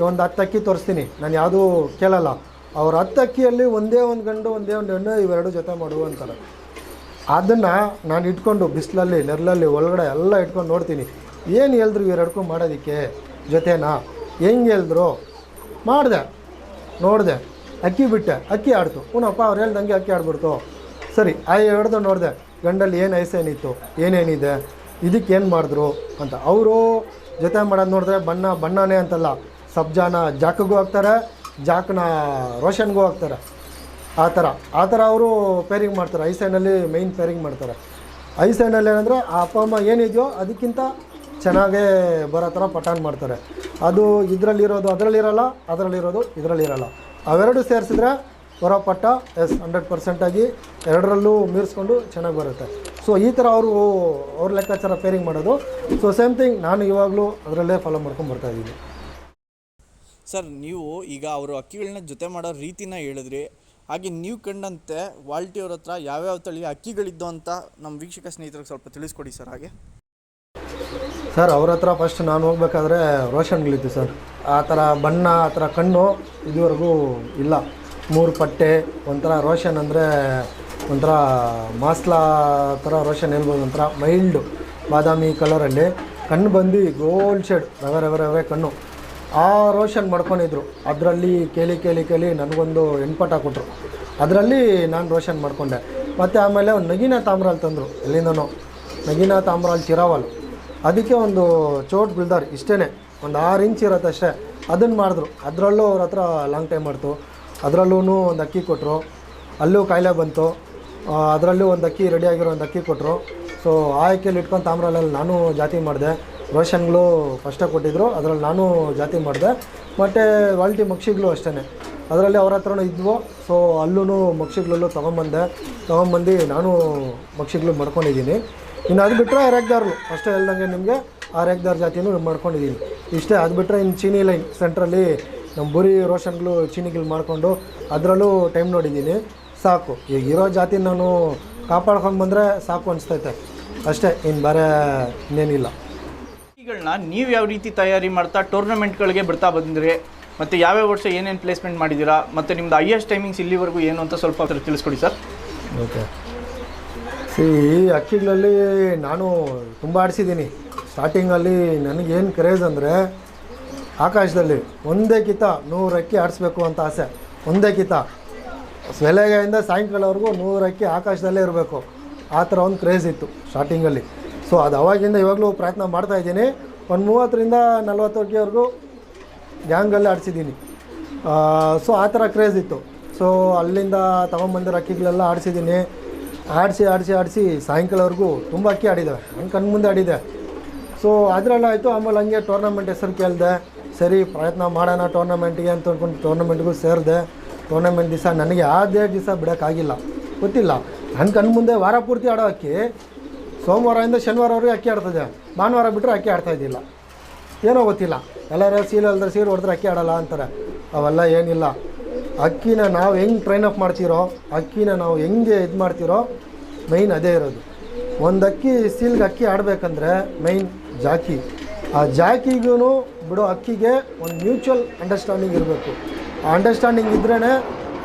ಒಂದು ಹತ್ತು ಅಕ್ಕಿ ತೋರಿಸ್ತೀನಿ. ನಾನು ಯಾವುದೂ ಕೇಳಲ್ಲ. ಅವ್ರ ಹತ್ತು ಅಕ್ಕಿಯಲ್ಲಿ ಒಂದೇ ಒಂದು ಗಂಡು, ಒಂದೇ ಒಂದು ಹೆಣ್ಣು, ಇವೆರಡು ಜೊತೆ ಮಾಡು ಅಂತಾರೆ. ಅದನ್ನು ನಾನು ಇಟ್ಕೊಂಡು ಬಿಸಿಲಲ್ಲಿ ನೆರಳಲ್ಲಿ ಒಳಗಡೆ ಎಲ್ಲ ಇಟ್ಕೊಂಡು ನೋಡ್ತೀನಿ. ಏನು ಹೇಳಿದ್ರು ಇವೆರಡಕ್ಕೂ ಮಾಡೋದಕ್ಕೆ? ಜೊತೆನಾ? ಹೆಂಗೆ ಹೇಳಿದ್ರು? ಮಾಡಿದೆ. ನೋಡಿದೆ. ಅಕ್ಕಿ ಬಿಟ್ಟೆ. ಅಕ್ಕಿ ಆಡ್ತು. ಹ್ಞೂನಪ್ಪ ಅವ್ರು ಹೇಳ್ದಂಗೆ ಅಕ್ಕಿ ಆಡ್ಬಿಡ್ತು. ಸರಿ, ಆ ಹಿಡ್ದು ನೋಡಿದೆ. ಗಂಡಲ್ಲಿ ಏನು ಐಸೇನಿತ್ತು ಏನೇನಿದೆ? ಇದಕ್ಕೆ ಏನು ಮಾಡಿದ್ರು? ಅಂತ. ಅವರು ಜೊತೆ ಮಾಡೋದು ನೋಡಿದ್ರೆ ಬಣ್ಣ, ಬಣ್ಣನೇ ಅಂತಲ್ಲ. ಸಬ್ಜಾನ ಜಾಕಿಗೂ ಹಾಕ್ತಾರೆ, ಜಾಕ್ನ ರೋಷನ್ಗೂ ಹಾಕ್ತಾರೆ. ಆ ಥರ ಆ ಥರ ಅವರು ಪೇರಿಂಗ್ ಮಾಡ್ತಾರೆ. ಐಸೈನಲ್ಲಿ ಮೈನ್ ಪೇರಿಂಗ್ ಮಾಡ್ತಾರೆ. ಐಸೈನಲ್ಲಿ ಏನಂದರೆ ಆ ಅಪ್ಪ, ಅಮ್ಮ ಏನಿದೆಯೋ ಅದಕ್ಕಿಂತ ಚೆನ್ನಾಗೇ ಬರೋ ಥರ ಪಟಾನ್ ಮಾಡ್ತಾರೆ. ಅದು ಇದರಲ್ಲಿರೋದು ಅದರಲ್ಲಿರೋಲ್ಲ, ಅದರಲ್ಲಿರೋದು ಇದರಲ್ಲಿರೋಲ್ಲ. ಅವೆರಡು ಸೇರಿಸಿದ್ರೆ ಹೊರಪಟ್ಟ ಎಸ್ ಹಂಡ್ರೆಡ್ ಪರ್ಸೆಂಟಾಗಿ ಎರಡರಲ್ಲೂ ಮೀರಿಸ್ಕೊಂಡು ಚೆನ್ನಾಗಿ ಬರುತ್ತೆ. ಸೊ ಈ ಥರ ಅವರು, ಅವ್ರ ಲೆಕ್ಕಾಚಾರ ಪೇರಿಂಗ್ ಮಾಡೋದು. ಸೊ ಸೇಮ್ ಥಿಂಗ್ ನಾನು ಇವಾಗಲೂ ಅದರಲ್ಲೇ ಫಾಲೋ ಮಾಡ್ಕೊಂಡು ಬರ್ತಾ ಇದ್ದೀನಿ. ಸರ್, ನೀವು ಈಗ ಅವರು ಅಕ್ಕಿಗಳನ್ನ ಜೊತೆ ಮಾಡೋ ರೀತಿನ ಹೇಳಿದ್ರಿ, ಹಾಗೆ ನೀವು ಕಂಡಂತೆ ವಾಲ್ಟಿ ಅವ್ರ ಹತ್ರ ಯಾವ್ಯಾವ ತಳಿಯ ಅಕ್ಕಿಗಳಿದ್ದು ಅಂತ ನಮ್ಮ ವೀಕ್ಷಕ ಸ್ನೇಹಿತರಿಗೆ ಸ್ವಲ್ಪ ತಿಳಿಸ್ಕೊಡಿ ಸರ್ ಹಾಗೆ. ಸರ್, ಅವ್ರ ಹತ್ರ ಫಸ್ಟ್ ನಾನು ಹೋಗ್ಬೇಕಾದ್ರೆ ರೋಷನ್ಗಳಿತ್ತು ಸರ್. ಆ ಥರ ಬಣ್ಣ, ಆ ಥರ ಕಣ್ಣು ಇದುವರೆಗೂ ಇಲ್ಲ. ಮೂರು ಪಟ್ಟೆ, ಒಂಥರ ರೋಷನ್ ಅಂದರೆ ಒಂಥರ ಮಾಸ್ಲಾ ಥರ ರೋಷನ್ ಹೇಳ್ಬೋದು, ಒಂಥರ ಮೈಲ್ಡು ಬಾದಾಮಿ ಕಲರಲ್ಲಿ ಕಣ್ಣು ಬಂದು ಗೋಲ್ಡ್ ಶೇಡ್ ರವೆ ರವೆ ರವೆ ಕಣ್ಣು. ಆ ರೋಷನ್ ಮಾಡ್ಕೊಂಡಿದ್ರು. ಅದರಲ್ಲಿ ಕೇಳಿ ಕೇಳಿ ಕೇಳಿ ನನಗೊಂದು ಹೆಣ್ಪಟ ಕೊಟ್ಟರು ಅದರಲ್ಲಿ ನಾನು ರೋಷನ್ ಮಾಡಿಕೊಂಡೆ. ಮತ್ತು ಆಮೇಲೆ ಒಂದು ನಗಿನ ತಾಮ್ರಾಲ್ ತಂದರು, ಎಲ್ಲಿಂದನು. ನಗಿನ ತಾಮ್ರಾಲ್ ಚಿರಾವಲ್. ಅದಕ್ಕೆ ಒಂದು ಚೋಟ್ ಬಿಲ್ದಾರ್ ಇಷ್ಟೇ ಒಂದು ಆರು ಇಂಚ್ ಇರತ್ತೆ ಅಷ್ಟೇ. ಅದನ್ನು ಮಾಡಿದ್ರು. ಅದರಲ್ಲೂ ಅವ್ರ ಹತ್ರ ಲಾಂಗ್ ಟೈಮ್ ಮಾಡ್ತು. ಅದರಲ್ಲೂ ಒಂದು ಅಕ್ಕಿ ಕೊಟ್ಟರು ಅಲ್ಲೂ ಕಾಯಿಲೆ ಬಂತು. ಅದರಲ್ಲೂ ಒಂದು ಅಕ್ಕಿ ರೆಡಿಯಾಗಿರೋ ಒಂದು ಅಕ್ಕಿ ಕೊಟ್ಟರು ಸೊ, ಆ ಅಕ್ಕಿಯಲ್ಲಿ ಇಟ್ಕೊಂಡು ತಾಮ್ರಲಲ್ಲಿ ನಾನು ಜಾತಿ ಮಾಡಿದೆ. ರೋಷನ್ಗಳು ಫಸ್ಟೇ ಕೊಟ್ಟಿದ್ದರು ಅದರಲ್ಲಿ ನಾನು ಜಾತಿ ಮಾಡಿದೆ. ಮತ್ತು ವಾಲ್ಟಿ ಮಕ್ಷಿಗಳು ಅಷ್ಟೇ ಅದರಲ್ಲಿ ಅವ್ರ ಹತ್ರನೂ ಇದ್ವು ಸೊ ಅಲ್ಲೂ ಮಕ್ಷಿಗಳಲ್ಲೂ ತೊಗೊಂಬಂದೆ. ತೊಗೊಂಬಂದು ನಾನು ಮಕ್ಷಿಗಳು ಮಾಡ್ಕೊಂಡಿದ್ದೀನಿ. ಇನ್ನು ಅದು ಬಿಟ್ಟರೆ ರೇಗ್ದಾರ್ಲು, ಅಷ್ಟೇ ಹೇಳ್ದಂಗೆ ನಿಮಗೆ, ಆ ರೇಗ್ದಾರ್ ಜಾತಿನೂ ಮಾಡ್ಕೊಂಡಿದ್ದೀನಿ. ಇಷ್ಟೇ, ಅದು ಬಿಟ್ಟರೆ ಇನ್ನು ಚೀನಿ ಲೈನ್ ಸೆಂಟ್ರಲ್ಲಿ ನಮ್ಮ ಬುರಿ ರೋಷನ್ಗಳು ಚೀನಿಗಳು ಮಾಡಿಕೊಂಡು ಅದರಲ್ಲೂ ಟೈಮ್ ನೋಡಿದ್ದೀನಿ. ಸಾಕು, ಈಗ ಇರೋ ಜಾತಿ ನಾನು ಕಾಪಾಡ್ಕೊಂಡು ಬಂದರೆ ಸಾಕು ಅನಿಸ್ತೈತೆ. ಅಷ್ಟೇ ಇನ್ನು ಬೇರೆ ಇನ್ನೇನಿಲ್ಲ. ಅಕ್ಕಿಗಳನ್ನ ನೀವು ಯಾವ ರೀತಿ ತಯಾರಿ ಮಾಡ್ತಾ ಟೂರ್ನಮೆಂಟ್ಗಳಿಗೆ ಬಿಡ್ತಾ ಬಂದಿರಿ ಮತ್ತು ಯಾವ್ಯಾವ ವರ್ಷ ಏನೇನು ಪ್ಲೇಸ್ಮೆಂಟ್ ಮಾಡಿದ್ದೀರಾ ಮತ್ತು ನಿಮ್ಮದು ಹೈಯೆಸ್ಟ್ ಟೈಮಿಂಗ್ಸ್ ಇಲ್ಲಿವರೆಗೂ ಏನು ಅಂತ ಸ್ವಲ್ಪ ಅದ್ರ ತಿಳಿಸ್ಕೊಡಿ ಸರ್. ಓಕೆ. ಸಿ, ಈ ಅಕ್ಕಿಗಳಲ್ಲಿ ನಾನು ತುಂಬ ಆಡಿಸಿದ್ದೀನಿ. ಸ್ಟಾರ್ಟಿಂಗಲ್ಲಿ ನನಗೇನು ಕ್ರೇಜ್ ಅಂದರೆ ಆಕಾಶದಲ್ಲಿ ಒಂದೇ ಕಿತ ನೂರಕ್ಕಿ ಆಡಿಸ್ಬೇಕು ಅಂತ ಆಸೆ. ಒಂದೇ ಕಿತ. ಬೆಳಗ್ಗೆಯಿಂದ ಸಾಯಂಕಾಲವರೆಗೂ ನೂರಕ್ಕಿ ಅಕ್ಕಿ ಆಕಾಶದಲ್ಲೇ ಇರಬೇಕು. ಆ ಥರ ಒಂದು ಕ್ರೇಜ್ ಇತ್ತು ಸ್ಟಾರ್ಟಿಂಗಲ್ಲಿ ಸೊ ಅದು ಅವಾಗಿಂದ ಇವಾಗಲೂ ಪ್ರಯತ್ನ ಮಾಡ್ತಾ ಇದ್ದೀನಿ. ಒಂದು ಮೂವತ್ತರಿಂದ ನಲ್ವತ್ತು ಅಕ್ಕಿವರೆಗೂ ಗ್ಯಾಂಗಲ್ಲಿ ಆಡಿಸಿದ್ದೀನಿ. ಸೊ ಆ ಥರ ಕ್ರೇಜ್ ಇತ್ತು. ಸೊ ಅಲ್ಲಿಂದ ತಗೊಂಬಂದಿರೋ ಅಕ್ಕಿಗಳೆಲ್ಲ ಆಡಿಸಿದ್ದೀನಿ. ಆಡಿಸಿ ಆಡಿಸಿ ಆಡಿಸಿ ಸಾಯಂಕಾಲವರೆಗೂ ತುಂಬ ಅಕ್ಕಿ ಆಡಿದೆ ನನ್ನ ಕಣ್ಣು ಮುಂದೆ ಆಡಿದೆ. ಸೊ ಅದರಲ್ಲ ಆಯಿತು, ಆಮೇಲೆ ಹಂಗೆ ಟೂರ್ನಮೆಂಟ್ ಹೆಸರು ಕೇಳಿದೆ. ಸರಿ, ಪ್ರಯತ್ನ ಮಾಡೋಣ ಟೂರ್ನಮೆಂಟಿಗೆ ಅಂತ ಅಂದ್ಕೊಂಡು ಟೂರ್ನಮೆಂಟ್ಗೂ ಸೇರಿದೆ. ಟೂರ್ನಮೆಂಟ್ ದಿವಸ ನನಗೆ ಯಾವುದೇ ದಿವಸ ಬಿಡೋಕ್ಕಾಗಿಲ್ಲ. ಗೊತ್ತಿಲ್ಲ. ನನ್ನ ಕಣ್ಣು ಮುಂದೆ ವಾರ ಪೂರ್ತಿ ಆಡೋ ಅಕ್ಕಿ. ಸೋಮವಾರದಿಂದ ಶನಿವಾರವರೆಗೆ ಅಕ್ಕಿ ಆಡ್ತದೆ ಭಾನುವಾರ ಬಿಟ್ಟರೆ ಅಕ್ಕಿ ಆಡ್ತಾ ಇದ್ದಿಲ್ಲ. ಏನೋ ಗೊತ್ತಿಲ್ಲ. ಎಲ್ಲರೂ ಸೀಲು ಅಲ್ಲದ್ರೆ ಸೀರು ಹೊಡೆದ್ರೆ ಅಕ್ಕಿ ಆಡಲ್ಲ ಅಂತಾರೆ. ಅವೆಲ್ಲ ಏನಿಲ್ಲ. ಅಕ್ಕಿನ ನಾವು ಹೆಂಗೆ ಟ್ರೈನ್ ಅಪ್ ಮಾಡ್ತೀರೋ, ಅಕ್ಕಿನ ನಾವು ಹೆಂಗೆ ಇದು ಮಾಡ್ತೀರೋ ಮೈನ್ ಅದೇ ಇರೋದು. ಒಂದು ಅಕ್ಕಿ ಸೀಲ್ಗೆ ಅಕ್ಕಿ ಆಡಬೇಕಂದ್ರೆ ಮೈನ್ ಜಾಕಿ. ಆ ಜಾಕಿಗೂ ಬಿಡೋ, ಅಕ್ಕಿಗೆ ಒಂದು ಮ್ಯೂಚುವಲ್ ಅಂಡರ್ಸ್ಟ್ಯಾಂಡಿಂಗ್ ಇರಬೇಕು. ಆ ಅಂಡರ್ಸ್ಟ್ಯಾಂಡಿಂಗ್ ಇದ್ರೇ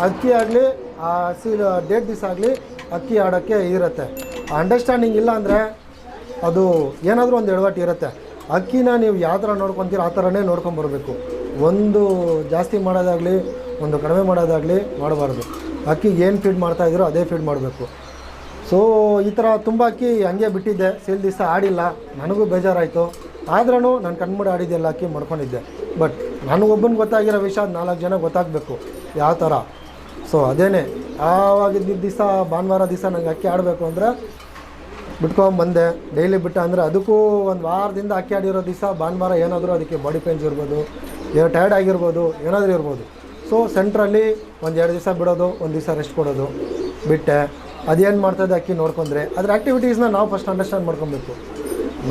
ಅಕ್ಕಿ ಆಗಲಿ, ಆ ಸೀಲ್ ಡೇಟ್ ದಿವಸ ಆಗಲಿ ಅಕ್ಕಿ ಆಡೋಕ್ಕೆ ಇರುತ್ತೆ. ಅಂಡರ್ಸ್ಟ್ಯಾಂಡಿಂಗ್ ಇಲ್ಲ ಅಂದರೆ ಅದು ಏನಾದರೂ ಒಂದು ಎಡವಟ್ಟು ಇರುತ್ತೆ. ಅಕ್ಕಿನ ನೀವು ಯಾವ ಥರ ನೋಡ್ಕೊತೀರ ಆ ಥರನೇ ನೋಡ್ಕೊಂಬರ್ಬೇಕು ಒಂದು ಜಾಸ್ತಿ ಮಾಡೋದಾಗಲಿ, ಒಂದು ಕಡಿಮೆ ಮಾಡೋದಾಗಲಿ ಮಾಡಬಾರ್ದು. ಅಕ್ಕಿಗೆ ಏನು ಫೀಡ್ ಮಾಡ್ತಾಯಿದ್ರೋ ಅದೇ ಫೀಡ್ ಮಾಡಬೇಕು. ಸೊ ಈ ಥರ ತುಂಬ ಅಕ್ಕಿ ಹಂಗೆ ಬಿಟ್ಟಿದ್ದೆ. ಸೇಲ್ ದಿವಸ ಆಡಿಲ್ಲ. ನನಗೂ ಬೇಜಾರಾಯಿತು. ಆದ್ರೂ ನಾನು ಕಣ್ಮುಡಿ ಆಡಿದ್ದೆಲ್ಲ ಅಕ್ಕಿ ಮಾಡ್ಕೊಂಡಿದ್ದೆ. ಬಟ್ ನನಗೊಬ್ಬನ ಗೊತ್ತಾಗಿರೋ ವಿಷಯ ನಾಲ್ಕು ಜನ ಗೊತ್ತಾಗಬೇಕು. ಯಾವ ಥರ? ಸೊ ಅದೇನೇ. ಆವಾಗಿದ್ದ ದಿವಸ, ಭಾನುವಾರ ದಿವಸ ನನಗೆ ಅಕ್ಕಿ ಆಡಬೇಕು ಅಂದರೆ ಬಿಟ್ಕೊಂಬಂದೆ ಡೈಲಿ ಬಿಟ್ಟು ಅಂದರೆ ಅದಕ್ಕೂ ಒಂದು ವಾರದಿಂದ ಅಕ್ಕಿ ಆಡಿರೋ ದಿವಸ ಭಾನುವಾರ ಏನಾದರೂ ಅದಕ್ಕೆ ಬಾಡಿ ಪೇನ್ಸ್ ಇರ್ಬೋದು ಏನೋ ಟೈರ್ಡ್ ಆಗಿರ್ಬೋದು, ಏನಾದರೂ ಇರ್ಬೋದು. ಸೊ ಸೆಂಟ್ರಲ್ಲಿ ಒಂದು ಎರಡು ದಿವಸ ಬಿಡೋದು, ಒಂದು ದಿವಸ ರೆಸ್ಟ್ ಕೊಡೋದು. ಬಿಟ್ಟೆ. ಅದೇನು ಮಾಡ್ತದೆ ಅಕ್ಕಿ ನೋಡ್ಕೊಂಡ್ರೆ. ಅದ್ರ ಆ್ಯಕ್ಟಿವಿಟೀಸ್ನ ನಾವು ಫಸ್ಟ್ ಅಂಡರ್ಸ್ಟ್ಯಾಂಡ್ ಮಾಡ್ಕೊಬೇಕು.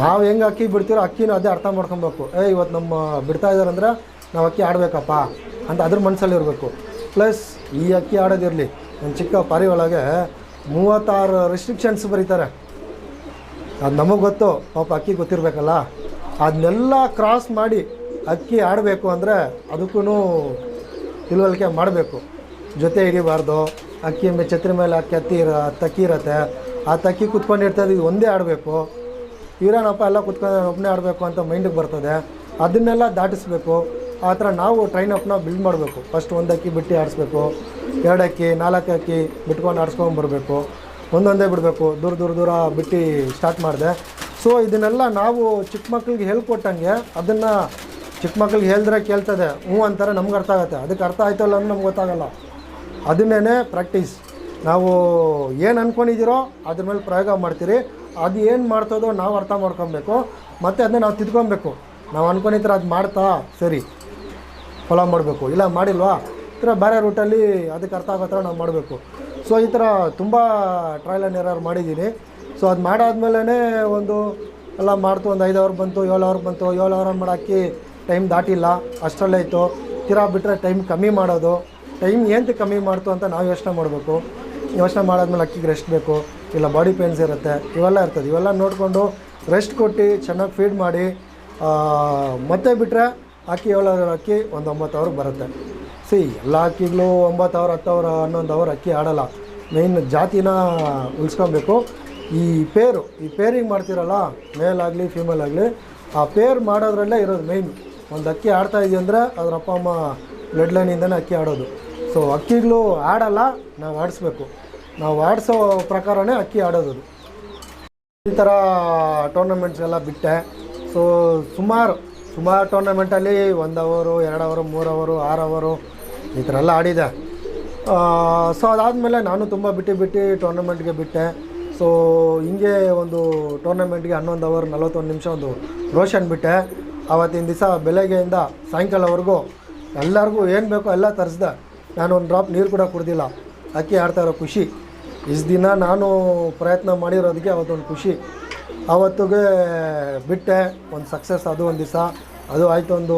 ನಾವು ಹೆಂಗೆ ಅಕ್ಕಿ ಬಿಡ್ತೀರೋ ಅಕ್ಕಿನ ಅದೇ ಅರ್ಥ ಮಾಡ್ಕೊಬೇಕು. ಏ ಇವತ್ತು ನಮ್ಮ ಬಿಡ್ತಾ ಇದ್ದಾರಂದ್ರೆ ನಾವು ಅಕ್ಕಿ ಆಡಬೇಕಪ್ಪ ಅಂತ ಅದ್ರ ಮನಸ್ಸಲ್ಲಿ ಇರಬೇಕು. ಪ್ಲಸ್ ಈ ಅಕ್ಕಿ ಆಡೋದಿರಲಿ. ನನ್ನ ಚಿಕ್ಕ ಪಾರಿ ಒಳಗೆ ಮೂವತ್ತಾರು ರೆಸ್ಟ್ರಿಕ್ಷನ್ಸ್ ಬರೀತಾರೆ. ಅದು ನಮಗೆ ಗೊತ್ತು, ಪಾಪ ಅಕ್ಕಿ ಗೊತ್ತಿರಬೇಕಲ್ಲ. ಅದನ್ನೆಲ್ಲ ಕ್ರಾಸ್ ಮಾಡಿ ಅಕ್ಕಿ ಆಡಬೇಕು ಅಂದರೆ ಅದಕ್ಕೂ ತಿಳುವಳಿಕೆ ಮಾಡಬೇಕು. ಜೊತೆ ಹಿಡಿಬಾರ್ದು ಅಕ್ಕಿ ಮೇಲೆ ಛತ್ರಿ ಮೇಲೆ ಅಕ್ಕಿ ಹತ್ತಿ ಇರ ತಕ್ಕಿ ಇರತ್ತೆ ಆ ತಕ್ಕಿ ಕುತ್ಕೊಂಡಿರ್ತದೆ ಇದು ಒಂದೇ ಆಡಬೇಕು. ಇರೋನಪ್ಪ ಎಲ್ಲ ಕುತ್ಕೊಂಡು ಒಬ್ಬನೇ ಆಡಬೇಕು ಅಂತ ಮೈಂಡಿಗೆ ಬರ್ತದೆ. ಅದನ್ನೆಲ್ಲ ದಾಟಿಸ್ಬೇಕು. ಆ ಥರ ನಾವು ಟ್ರೈನ್ ಅಪ್ನ ಬಿಲ್ಡ್ ಮಾಡಬೇಕು. ಫಸ್ಟ್ ಒಂದು ಅಕ್ಕಿ ಬಿಟ್ಟು ಆಡಿಸ್ಬೇಕು ಎರಡು ಅಕ್ಕಿ ನಾಲ್ಕು ಅಕ್ಕಿ ಬಿಟ್ಕೊಂಡು ಆಡಿಸ್ಕೊಂಡು ಬರಬೇಕು. ಒಂದೊಂದೇ ಬಿಡಬೇಕು. ದೂರ ದೂರ ದೂರ ಬಿಟ್ಟು ಸ್ಟಾರ್ಟ್ ಮಾಡಿದೆ. ಸೊ ಇದನ್ನೆಲ್ಲ ನಾವು ಚಿಕ್ಕ ಮಕ್ಳಿಗೆ ಹೇಳ್ಕೊಟ್ಟಂಗೆ ಅದನ್ನು ಚಿಕ್ಕ ಮಕ್ಳಿಗೆ ಹೇಳಿದ್ರೆ ಕೇಳ್ತದೆ. ಹ್ಞೂ ಅಂತಾರೆ, ನಮ್ಗೆ ಅರ್ಥ ಆಗುತ್ತೆ. ಅದಕ್ಕೆ ಅರ್ಥ ಆಯ್ತೋ ಅಲ್ಲ ನಮ್ಗೆ ಗೊತ್ತಾಗಲ್ಲ. ಅದನ್ನೇ ಪ್ರಾಕ್ಟೀಸ್ ನಾವು ಏನು ಅಂದ್ಕೊಂಡಿದ್ದೀರೋ ಅದ್ರ ಮೇಲೆ ಪ್ರಯೋಗ ಮಾಡ್ತೀರಿ. ಅದು ಏನು ಮಾಡ್ತದೋ ನಾವು ಅರ್ಥ ಮಾಡ್ಕೊಬೇಕು. ಮತ್ತು ಅದನ್ನ ನಾವು ತಿದ್ಕೊಬೇಕು. ನಾವು ಅಂದ್ಕೊಂಡಿದ್ರೆ ಅದು ಮಾಡ್ತಾ ಸರಿ. ಫಾಲೋ ಮಾಡಬೇಕು. ಇಲ್ಲ ಮಾಡಿಲ್ವಾ? ಥರ ಬೇರೆ ರೂಟಲ್ಲಿ ಅದಕ್ಕೆ ಅರ್ಥ ಆಗೋ ಥರ ನಾವು ಮಾಡಬೇಕು. ಸೊ, ಈ ಥರ ತುಂಬ ಟ್ರಯಲ್ ಆ್ಯಂಡ್ ಎರರ್ ಮಾಡಿದ್ದೀನಿ. ಸೊ, ಅದು ಮಾಡಾದ್ಮೇಲೆ ಒಂದು ಎಲ್ಲ ಮಾಡ್ತು, ಒಂದು ಐದು ಅವರ್ ಬಂತು, ಏಳು ಅವರ್ ಬಂತು, ಏಳು ಅವರ್ ಮಾಡೋಕ್ಕೆ ಟೈಮ್ ದಾಟಿಲ್ಲ. ಅಷ್ಟರಲ್ಲೇ ಇತ್ತು ತಿರಾ ಬಿಟ್ಟರೆ ಟೈಮ್ ಕಮ್ಮಿ ಮಾಡೋದು. ಟೈಮ್ ಏನು ಕಮ್ಮಿ ಮಾಡ್ತು ಅಂತ ನಾವು ಯೋಚನೆ ಮಾಡಬೇಕು. ಯೋಚನೆ ಮಾಡಾದ್ಮೇಲೆ ಅಕ್ಕಿಗೆ ರೆಸ್ಟ್ ಬೇಕು. ಇಲ್ಲ ಬಾಡಿ ಪೇನ್ಸ್ ಇರುತ್ತೆ. ಇವೆಲ್ಲ ಇರ್ತದೆ. ಇವೆಲ್ಲ ನೋಡಿಕೊಂಡು ರೆಸ್ಟ್ ಕೊಟ್ಟು ಚೆನ್ನಾಗಿ ಫೀಡ್ ಮಾಡಿ ಮತ್ತೆ ಬಿಟ್ಟರೆ ಅಕ್ಕಿ ಏಳು ಅವರ್ ಅಕ್ಕಿ ಒಂದು ಒಂಬತ್ತು ಅವ್ರಿಗೆ ಬರುತ್ತೆ. ಸಿ ಎಲ್ಲ ಅಕ್ಕಿಗಳು ಒಂಬತ್ತು ಅವರ್, ಹತ್ತು ಅವರ್, ಹನ್ನೊಂದು ಅವರ್ ಅಕ್ಕಿ ಆಡೋಲ್ಲ. ಮೇಯ್ನ್ ಜಾತಿನ ಉಳಿಸ್ಕೊಬೇಕು. ಈ ಪೇರು, ಈ ಪೇರಿಂಗ್ ಮಾಡ್ತಿರಲ್ಲ ಮೇಲ್ ಆಗಲಿ ಫೀಮೇಲ್ ಆಗಲಿ, ಆ ಪೇರ್ ಮಾಡೋದ್ರಲ್ಲೇ ಇರೋದು ಮೇಯ್ನ್ ಒಂದು ಅಕ್ಕಿ ಆಡ್ತಾ ಇದೆಯಂದರೆ ಅದ್ರ ಅಪ್ಪ, ಅಮ್ಮ ಬ್ಲಡ್ ಲೈನಿಂದನೇ ಅಕ್ಕಿ ಆಡೋದು. ಸೊ ಅಕ್ಕಿಗಳು ಆಡಲ್ಲ, ನಾವು ಆಡಿಸ್ಬೇಕು. ನಾವು ಆಡಿಸೋ ಪ್ರಕಾರನೇ ಅಕ್ಕಿ ಆಡೋದು ಈ ಥರ ಟೂರ್ನಮೆಂಟ್ಸ್ ಎಲ್ಲ ಬಿಟ್ಟೆ. ಸೊ ಸುಮಾರು ಸುಮಾರು ಟೂರ್ನಮೆಂಟಲ್ಲಿ ಒಂದು ಅವರು, ಎರಡು ಅವರು, ಮೂರು ಅವರು, ಆರು ಅವರು ಈ ಥರ ಎಲ್ಲ ಆಡಿದೆ. ಸೊ ಅದಾದಮೇಲೆ ನಾನು ತುಂಬ ಬಿಟ್ಟು ಬಿಟ್ಟು ಟೂರ್ನಮೆಂಟ್ಗೆ ಬಿಟ್ಟೆ. ಸೊ ಹಿಂಗೆ ಒಂದು ಟೂರ್ನಮೆಂಟ್ಗೆ ಹನ್ನೊಂದು ಅವರ್ ನಲ್ವತ್ತೊಂದು ನಿಮಿಷ ಒಂದು ರೋಷನ್ ಬಿಟ್ಟೆ. ಆವತ್ತಿನ ದಿವಸ ಬೆಳಗ್ಗೆಯಿಂದ ಸಾಯಂಕಾಲವರೆಗೂ ಎಲ್ಲರಿಗೂ ಏನು ಬೇಕೋ ಎಲ್ಲ ತರಿಸ್ದೆ. ನಾನು ಒಂದು ಡ್ರಾಪ್ ನೀರು ಕೂಡ ಕುಡ್ದಿಲ್ಲ. ಅಕ್ಕಿ ಆಡ್ತಾ ಇರೋ ಖುಷಿ. ಇಷ್ಟು ದಿನ ನಾನು ಪ್ರಯತ್ನ ಮಾಡಿರೋದಕ್ಕೆ ಅವತ್ತೊಂದು ಖುಷಿ. ಆವತ್ತಿಗೆ ಬಿಟ್ಟೆ. ಒಂದು ಸಕ್ಸಸ್ ಅದು ಒಂದು ದಿವಸ. ಅದು ಆಯಿತು ಒಂದು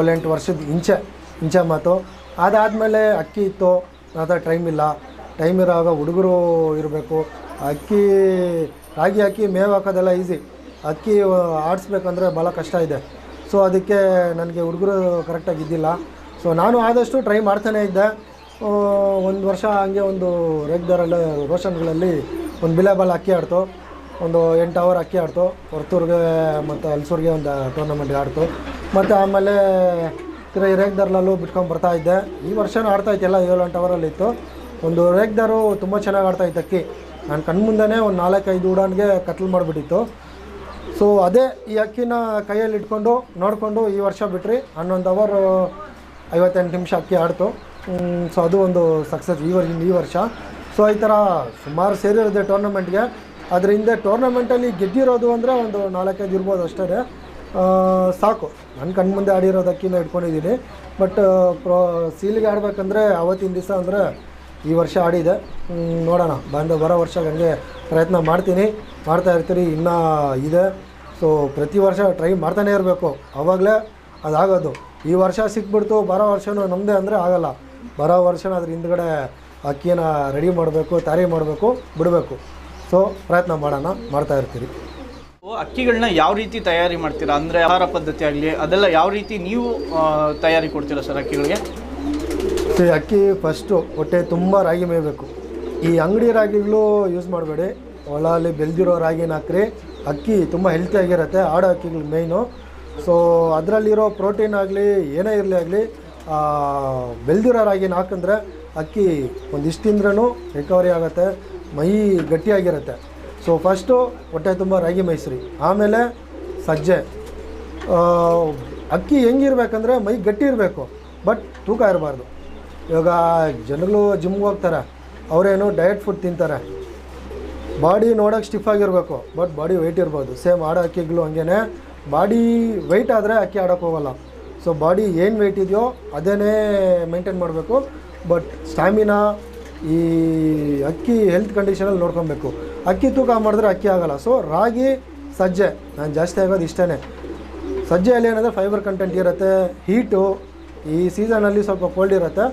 ಏಳೆಂಟು ವರ್ಷದ ಇಂಚೆ ಇಂಚೆ ಮಾತು. ಅದಾದಮೇಲೆ ಅಕ್ಕಿ ಇತ್ತು. ನನ್ನ ಟೈಮ್ ಇಲ್ಲ. ಟೈಮ್ ಇರೋವಾಗ ಹುಡುಗರು ಇರಬೇಕು. ಅಕ್ಕಿ, ರಾಗಿ ಅಕ್ಕಿ ಮೇವು ಹಾಕೋದೆಲ್ಲ ಈಸಿ ಅಕ್ಕಿ ಆಡಿಸ್ಬೇಕಂದ್ರೆ ಭಾಳ ಕಷ್ಟ ಇದೆ. ಸೊ ಅದಕ್ಕೆ ನನಗೆ ಹುಡುಗರು ಕರೆಕ್ಟಾಗಿ ಇದ್ದಿಲ್ಲ. ಸೊ ನಾನು ಆದಷ್ಟು ಟ್ರೈ ಮಾಡ್ತಾನೇ ಇದ್ದೆ. ಒಂದು ವರ್ಷ ಹಂಗೆ ಒಂದು ರೇಗ್ದಾರಲ್ಲಿ ರೋಷನ್ಗಳಲ್ಲಿ ಒಂದು ಬಿಲೆಬಾಲ್ ಅಕ್ಕಿ ಆಡ್ತು. ಒಂದು ಎಂಟು ಅವರ್ ಅಕ್ಕಿ ಆಡ್ತು. ಹೊರತೂರ್ಗೆ ಮತ್ತು ಹಲ್ಸೂರ್ಗೆ ಒಂದು ಟೂರ್ನಮೆಂಟ್ಗೆ ಆಡ್ತು. ಮತ್ತು ಆಮೇಲೆ ತಿರ್ಗಿ ರೇಗ್ದಾರ್ಲಲ್ಲೂ ಬಿಟ್ಕೊಂಡು ಬರ್ತಾ ಇದ್ದೆ. ಈ ವರ್ಷನೂ ಆಡ್ತಾ ಇತ್ತೆಲ್ಲ ಏಳು ಎಂಟು ಅವರಲ್ಲಿತ್ತು ಒಂದು ರೇಗ್ದಾರು ತುಂಬ ಚೆನ್ನಾಗಿ ಆಡ್ತಾ ಇತ್ತು ಅಕ್ಕಿ. ನಾನು ಕಣ್ಮುಂದೆನೇ ಒಂದು ನಾಲ್ಕೈದು ಉಡಾನ್ಗೆ ಕತ್ಲು ಮಾಡಿಬಿಟ್ಟಿತ್ತು. ಸೊ ಅದೇ ಈ ಅಕ್ಕಿನ ಕೈಯಲ್ಲಿ ಇಟ್ಕೊಂಡು ನೋಡಿಕೊಂಡು ಈ ವರ್ಷ ಬಿಟ್ರಿ. ಹನ್ನೊಂದು ಅವರ್, ಐವತ್ತೆಂಟು ನಿಮಿಷ ಅಕ್ಕಿ ಆಡ್ತು. ಸೊ ಅದು ಒಂದು ಸಕ್ಸಸ್ ಈ ವರ್ಷ ಈ ವರ್ಷ. ಸೊ ಈ ಥರ ಸುಮಾರು ಸೇರಿರೋದೆ ಟೂರ್ನಮೆಂಟ್ಗೆ ಅದರಿಂದ ಟೂರ್ನಮೆಂಟಲ್ಲಿ ಗೆದ್ದಿರೋದು ಅಂದರೆ ಒಂದು ನಾಲ್ಕೈದು ಇರ್ಬೋದು ಅಷ್ಟೇ. ಸಾಕು. ನನ್ನ ಕಣ್ಮುಂದೆ ಆಡಿರೋದು ಅಕ್ಕಿನ ಇಟ್ಕೊಂಡಿದ್ದೀನಿ ಬಟ್ ಪ್ರೊ ಸೀಲಿಗೆ ಆಡಬೇಕಂದ್ರೆ ಅವತ್ತಿನ ದಿವಸ ಅಂದರೆ ಈ ವರ್ಷ ಆಡಿದೆ. ನೋಡೋಣ. ಬಂದ ಬರೋ ವರ್ಷ ಹಂಗೆ ಪ್ರಯತ್ನ ಮಾಡ್ತೀನಿ. ಮಾಡ್ತಾ ಇರ್ತೀರಿ, ಇನ್ನೂ ಇದೆ. ಸೊ ಪ್ರತಿ ವರ್ಷ ಟ್ರೈ ಮಾಡ್ತಾನೆ ಇರಬೇಕು. ಆವಾಗಲೇ ಅದಾಗೋದು. ಈ ವರ್ಷ ಸಿಕ್ಬಿಡ್ತು, ಬರೋ ವರ್ಷವೂ ನಮ್ಮದೇ ಅಂದರೆ ಆಗಲ್ಲ. ಬರೋ ವರ್ಷನ ಅದ್ರ ಹಿಂದ್ಗಡೆ ಅಕ್ಕಿನ ರೆಡಿ ಮಾಡಬೇಕು ತಾರಿ ಮಾಡಬೇಕು, ಬಿಡಬೇಕು. ಸೊ ಪ್ರಯತ್ನ ಮಾಡೋಣ, ಮಾಡ್ತಾ ಇರ್ತೀರಿ. ಅಕ್ಕಿಗಳನ್ನ ಯಾವ ರೀತಿ ತಯಾರಿ ಮಾಡ್ತೀರಾ? ಅಂದರೆ ಆಹಾರ ಪದ್ಧತಿ ಆಗಲಿ, ಅದೆಲ್ಲ ಯಾವ ರೀತಿ ನೀವು ತಯಾರಿ ಕೊಡ್ತೀರಾ ಸರ್ ಅಕ್ಕಿಗಳಿಗೆ? ಸೊ ಈ ಅಕ್ಕಿ ಫಸ್ಟು ಹೊಟ್ಟೆ ತುಂಬ ರಾಗಿ ಮೇಯಬೇಕು. ಈ ಅಂಗಡಿ ರಾಗಿಗಳು ಯೂಸ್ ಮಾಡಬೇಡಿ. ಹೊಲದಲ್ಲಿ ಬೆಳೆದಿರೋ ರಾಗಿನ ಹಾಕ್ರಿ. ಅಕ್ಕಿ ತುಂಬ ಹೆಲ್ತಿಯಾಗಿರುತ್ತೆ ಆಡ ಅಕ್ಕಿಗಳು ಮೇಯ್ನು ಸೊ ಅದರಲ್ಲಿರೋ ಪ್ರೋಟೀನ್ ಆಗಲಿ, ಏನೇ ಇರಲಿ ಆಗಲಿ ಬೆಳೆದಿರೋ ರಾಗಿನ ಹಾಕಂದ್ರೆ ಅಕ್ಕಿ ಒಂದಿಷ್ಟು ತಿಂದ್ರೂ ರಿಕವರಿ ಆಗುತ್ತೆ, ಮೈ ಗಟ್ಟಿಯಾಗಿರುತ್ತೆ ಸೊ ಫಸ್ಟು ಹೊಟ್ಟೆ ತುಂಬ ರಾಗಿ ಮೈಸೂರಿ. ಆಮೇಲೆ ಸಜ್ಜೆ. ಅಕ್ಕಿ ಹೆಂಗಿರ್ಬೇಕಂದ್ರೆ ಮೈ ಗಟ್ಟಿ ಇರಬೇಕು, ಬಟ್ ತೂಕ ಇರಬಾರ್ದು. ಇವಾಗ ಜನಗಳು ಜಿಮ್ಗೆ ಹೋಗ್ತಾರೆ, ಅವರೇನು ಡಯಟ್ ಫುಡ್ ತಿಂತಾರೆ. ಬಾಡಿ ನೋಡೋಕೆ ಸ್ಟಿಫ್ ಆಗಿರಬೇಕು ಬಟ್ ಬಾಡಿ ವೆಯ್ಟ್ ಇರ್ಬೋದು. ಸೇಮ್ ಆಡೋ ಅಕ್ಕಿಗಳು ಹಂಗೇ ಬಾಡಿ ವೆಯ್ಟ್ ಆದರೆ ಅಕ್ಕಿ ಆಡೋಕ್ಕೆ ಹೋಗಲ್ಲ. ಸೊ ಬಾಡಿ ಏನು ವೆಯ್ಟ್ ಇದೆಯೋ ಅದೇನೇ ಮೇಂಟೈನ್ ಮಾಡಬೇಕು ಬಟ್ ಸ್ಟ್ಯಾಮಿನಾ ಈ ಅಕ್ಕಿ ಹೆಲ್ತ್ ಕಂಡೀಷನಲ್ಲಿ ನೋಡ್ಕೊಬೇಕು. ಅಕ್ಕಿ ತೂಕ ಮಾಡಿದ್ರೆ ಅಕ್ಕಿ ಆಗಲ್ಲ. ಸೊ ರಾಗಿ, ಸಜ್ಜೆ. ನಾನು ಜಾಸ್ತಿ ಆಗೋದು ಇಷ್ಟೇ ಸಜ್ಜೆಯಲ್ಲಿ ಏನಂದರೆ ಫೈಬರ್ ಕಂಟೆಂಟ್ ಇರುತ್ತೆ ಹೀಟು ಈ ಸೀಸನಲ್ಲಿ ಸ್ವಲ್ಪ ಕೋಲ್ಡ್ ಇರುತ್ತೆ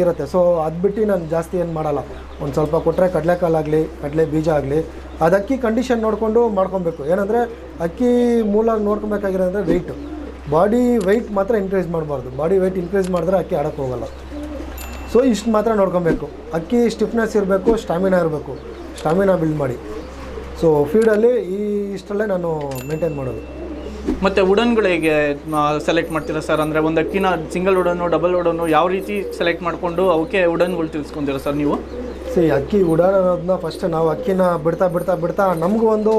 ಇರುತ್ತೆ. ಸೊ ಅದು ಬಿಟ್ಟು ನಾನು ಜಾಸ್ತಿ ಏನು ಮಾಡಲ್ಲ. ಒಂದು ಸ್ವಲ್ಪ ಕೊಟ್ಟರೆ ಕಡಲೆಕಾಲಾಗಲಿ ಕಡಲೆ ಬೀಜ ಆಗಲಿ, ಅದು ಅಕ್ಕಿ ಕಂಡೀಷನ್ ನೋಡಿಕೊಂಡು ಮಾಡ್ಕೊಬೇಕು. ಏನಂದರೆ ಅಕ್ಕಿ ಮೂಲ ನೋಡ್ಕೊಬೇಕಾಗಿರೋದಂದರೆ ವೆಯ್ಟು ಬಾಡಿ ವೆಯ್ಟ್ ಮಾತ್ರ ಇನ್ಕ್ರೀಸ್ ಮಾಡಬಾರ್ದು. ಬಾಡಿ ವೆಯ್ಟ್ ಇನ್ಕ್ರೀಸ್ ಮಾಡಿದ್ರೆ ಅಕ್ಕಿ ಆಡೋಕ್ಕೆ ಹೋಗಲ್ಲ. ಸೊ ಇಷ್ಟು ಮಾತ್ರ ನೋಡ್ಕೊಬೇಕು. ಅಕ್ಕಿ ಸ್ಟಿಫ್ನೆಸ್ ಇರಬೇಕು ಸ್ಟಾಮಿನಾ ಇರಬೇಕು. ಸ್ಟಾಮಿನಾ ಬಿಲ್ಡ್ ಮಾಡಿ. ಸೊ ಫೀಡಲ್ಲಿ ಈ ಇಷ್ಟರಲ್ಲೇ ನಾನು ಮೇಂಟೈನ್ ಮಾಡೋದು. ಮತ್ತು ಉಡನ್ಗಳು ಹೇಗೆ ಸೆಲೆಕ್ಟ್ ಮಾಡ್ತೀರಾ ಸರ್ ಅಂದರೆ ಒಂದು ಅಕ್ಕಿನ ಸಿಂಗಲ್ ಉಡನ್ನು ಡಬಲ್ ಉಡನ್ನು ಯಾವ ರೀತಿ ಸೆಲೆಕ್ಟ್ ಮಾಡಿಕೊಂಡು ಅವಕ್ಕೆ ಉಡನ್ಗಳು ತಿಳಿಸ್ಕೊಂತೀರಾ ಸರ್ ನೀವು? ಸಿ ಅಕ್ಕಿ ಉಡಾನ್ ಅನ್ನೋದನ್ನ ಫಸ್ಟ್ ನಾವು ಅಕ್ಕಿನ ಬಿಡ್ತಾ ಬಿಡ್ತಾ ಬಿಡ್ತಾ ನಮಗೂ ಒಂದು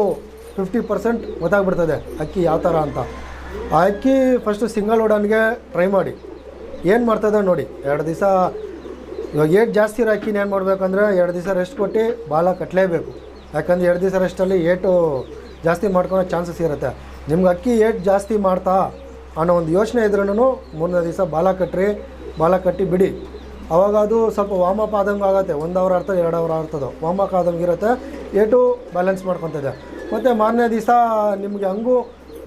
ಫಿಫ್ಟಿ ಪರ್ಸೆಂಟ್ ಗೊತ್ತಾಗ್ಬಿಡ್ತದೆ ಅಕ್ಕಿ ಯಾವ ಥರ ಅಂತ. ಆ ಅಕ್ಕಿ ಫಸ್ಟು ಸಿಂಗಲ್ ವುಡನ್ಗೆ ಟ್ರೈ ಮಾಡಿ. ಏನು ಮಾಡ್ತದೆ ನೋಡಿ ಎರಡು ದಿವಸ ಇವಾಗ ಏಟ್ ಜಾಸ್ತಿ ಅಕ್ಕಿನ ಏನು ಮಾಡಬೇಕಂದ್ರೆ ಎರಡು ದಿವಸ ರೆಸ್ಟ್ ಕೊಟ್ಟು ಭಾಳ ಕಟ್ಟಲೇಬೇಕು ಯಾಕಂದ್ರೆ ಎರಡು ದಿವಸ ರೆಸ್ಟಲ್ಲಿ ಏಟು ಜಾಸ್ತಿ ಮಾಡ್ಕೊಳೋ ಚಾನ್ಸಸ್ ಇರುತ್ತೆ. ನಿಮ್ಗೆ ಅಕ್ಕಿ ಏಟ್ ಜಾಸ್ತಿ ಮಾಡ್ತಾ ಅನ್ನೋ ಒಂದು ಯೋಚನೆ ಇದ್ರೂ ಮೂರನೇ ದಿವಸ ಬಾಲ ಕಟ್ಟ್ರಿ ಬಾಲ ಕಟ್ಟಿ ಬಿಡಿ. ಅವಾಗ ಅದು ಸ್ವಲ್ಪ ವಾಮಪ್ ಆದಂಗೆ ಆಗುತ್ತೆ. ಒಂದು ಅವರ್ ಆಡ್ತದೆ, ಎರಡು ಅವರ್ ಆಡ್ತದೆ. ವಾಮಪ್ ಆದಂಗೆ ಇರುತ್ತೆ. ಏಟು ಬ್ಯಾಲೆನ್ಸ್ ಮಾಡ್ಕೊತದೆ. ಮತ್ತು ಮಾರನೇ ದಿವಸ ನಿಮಗೆ ಹಂಗೂ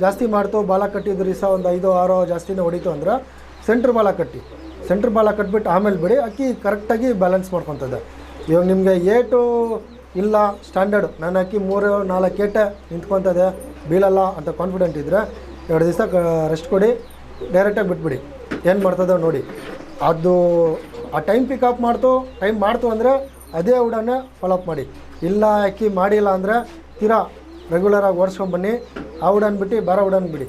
ಜಾಸ್ತಿ ಮಾಡ್ತು, ಬಾಲ ಕಟ್ಟಿದ ದಿವಸ ಒಂದು ಐದು, ಆರೋ ಜಾಸ್ತಿನೇ ಹೊಡಿತು ಅಂದ್ರೆ ಸೆಂಟ್ರ್ ಬಾಲ ಕಟ್ಟಿ. ಸೆಂಟ್ರ್ ಬಾಲ ಕಟ್ಬಿಟ್ಟು ಆಮೇಲೆ ಬಿಡಿ, ಅಕ್ಕಿ ಕರೆಕ್ಟಾಗಿ ಬ್ಯಾಲೆನ್ಸ್ ಮಾಡ್ಕೊತದೆ. ಇವಾಗ ನಿಮಗೆ ಏಟು ಇಲ್ಲ ಸ್ಟ್ಯಾಂಡರ್ಡ್ ನಾನು ಅಕ್ಕಿ ಮೂರು, ನಾಲ್ಕು ಏಟೆ ನಿಂತ್ಕೊತದೆ, ಬೀಳಲ್ಲ ಅಂತ ಕಾನ್ಫಿಡೆಂಟ್ ಇದ್ದರೆ ಎರಡು ದಿವಸ ರೆಸ್ಟ್ ಕೊಡಿ ಡೈರೆಕ್ಟಾಗಿ ಬಿಟ್ಬಿಡಿ. ಏನು ಮಾಡ್ತದೋ ನೋಡಿ. ಅದು ಆ ಟೈಮ್ ಪಿಕಪ್ ಮಾಡ್ತು ಟೈಮ್ ಮಾಡ್ತು ಅಂದರೆ ಅದೇ ಉಡನ್ನೇ ಫಾಲೋಅಪ್ ಮಾಡಿ. ಇಲ್ಲ ಅಕ್ಕಿ ಮಾಡಿಲ್ಲ ಅಂದರೆ ತೀರಾ ರೆಗ್ಯುಲರಾಗಿ ಓಡಿಸ್ಕೊಂಬನ್ನಿ ಆ ಉಡಾನ್ ಬಿಟ್ಟು ಬೇರೆ ಉಡಾನ್ ಬಿಡಿ.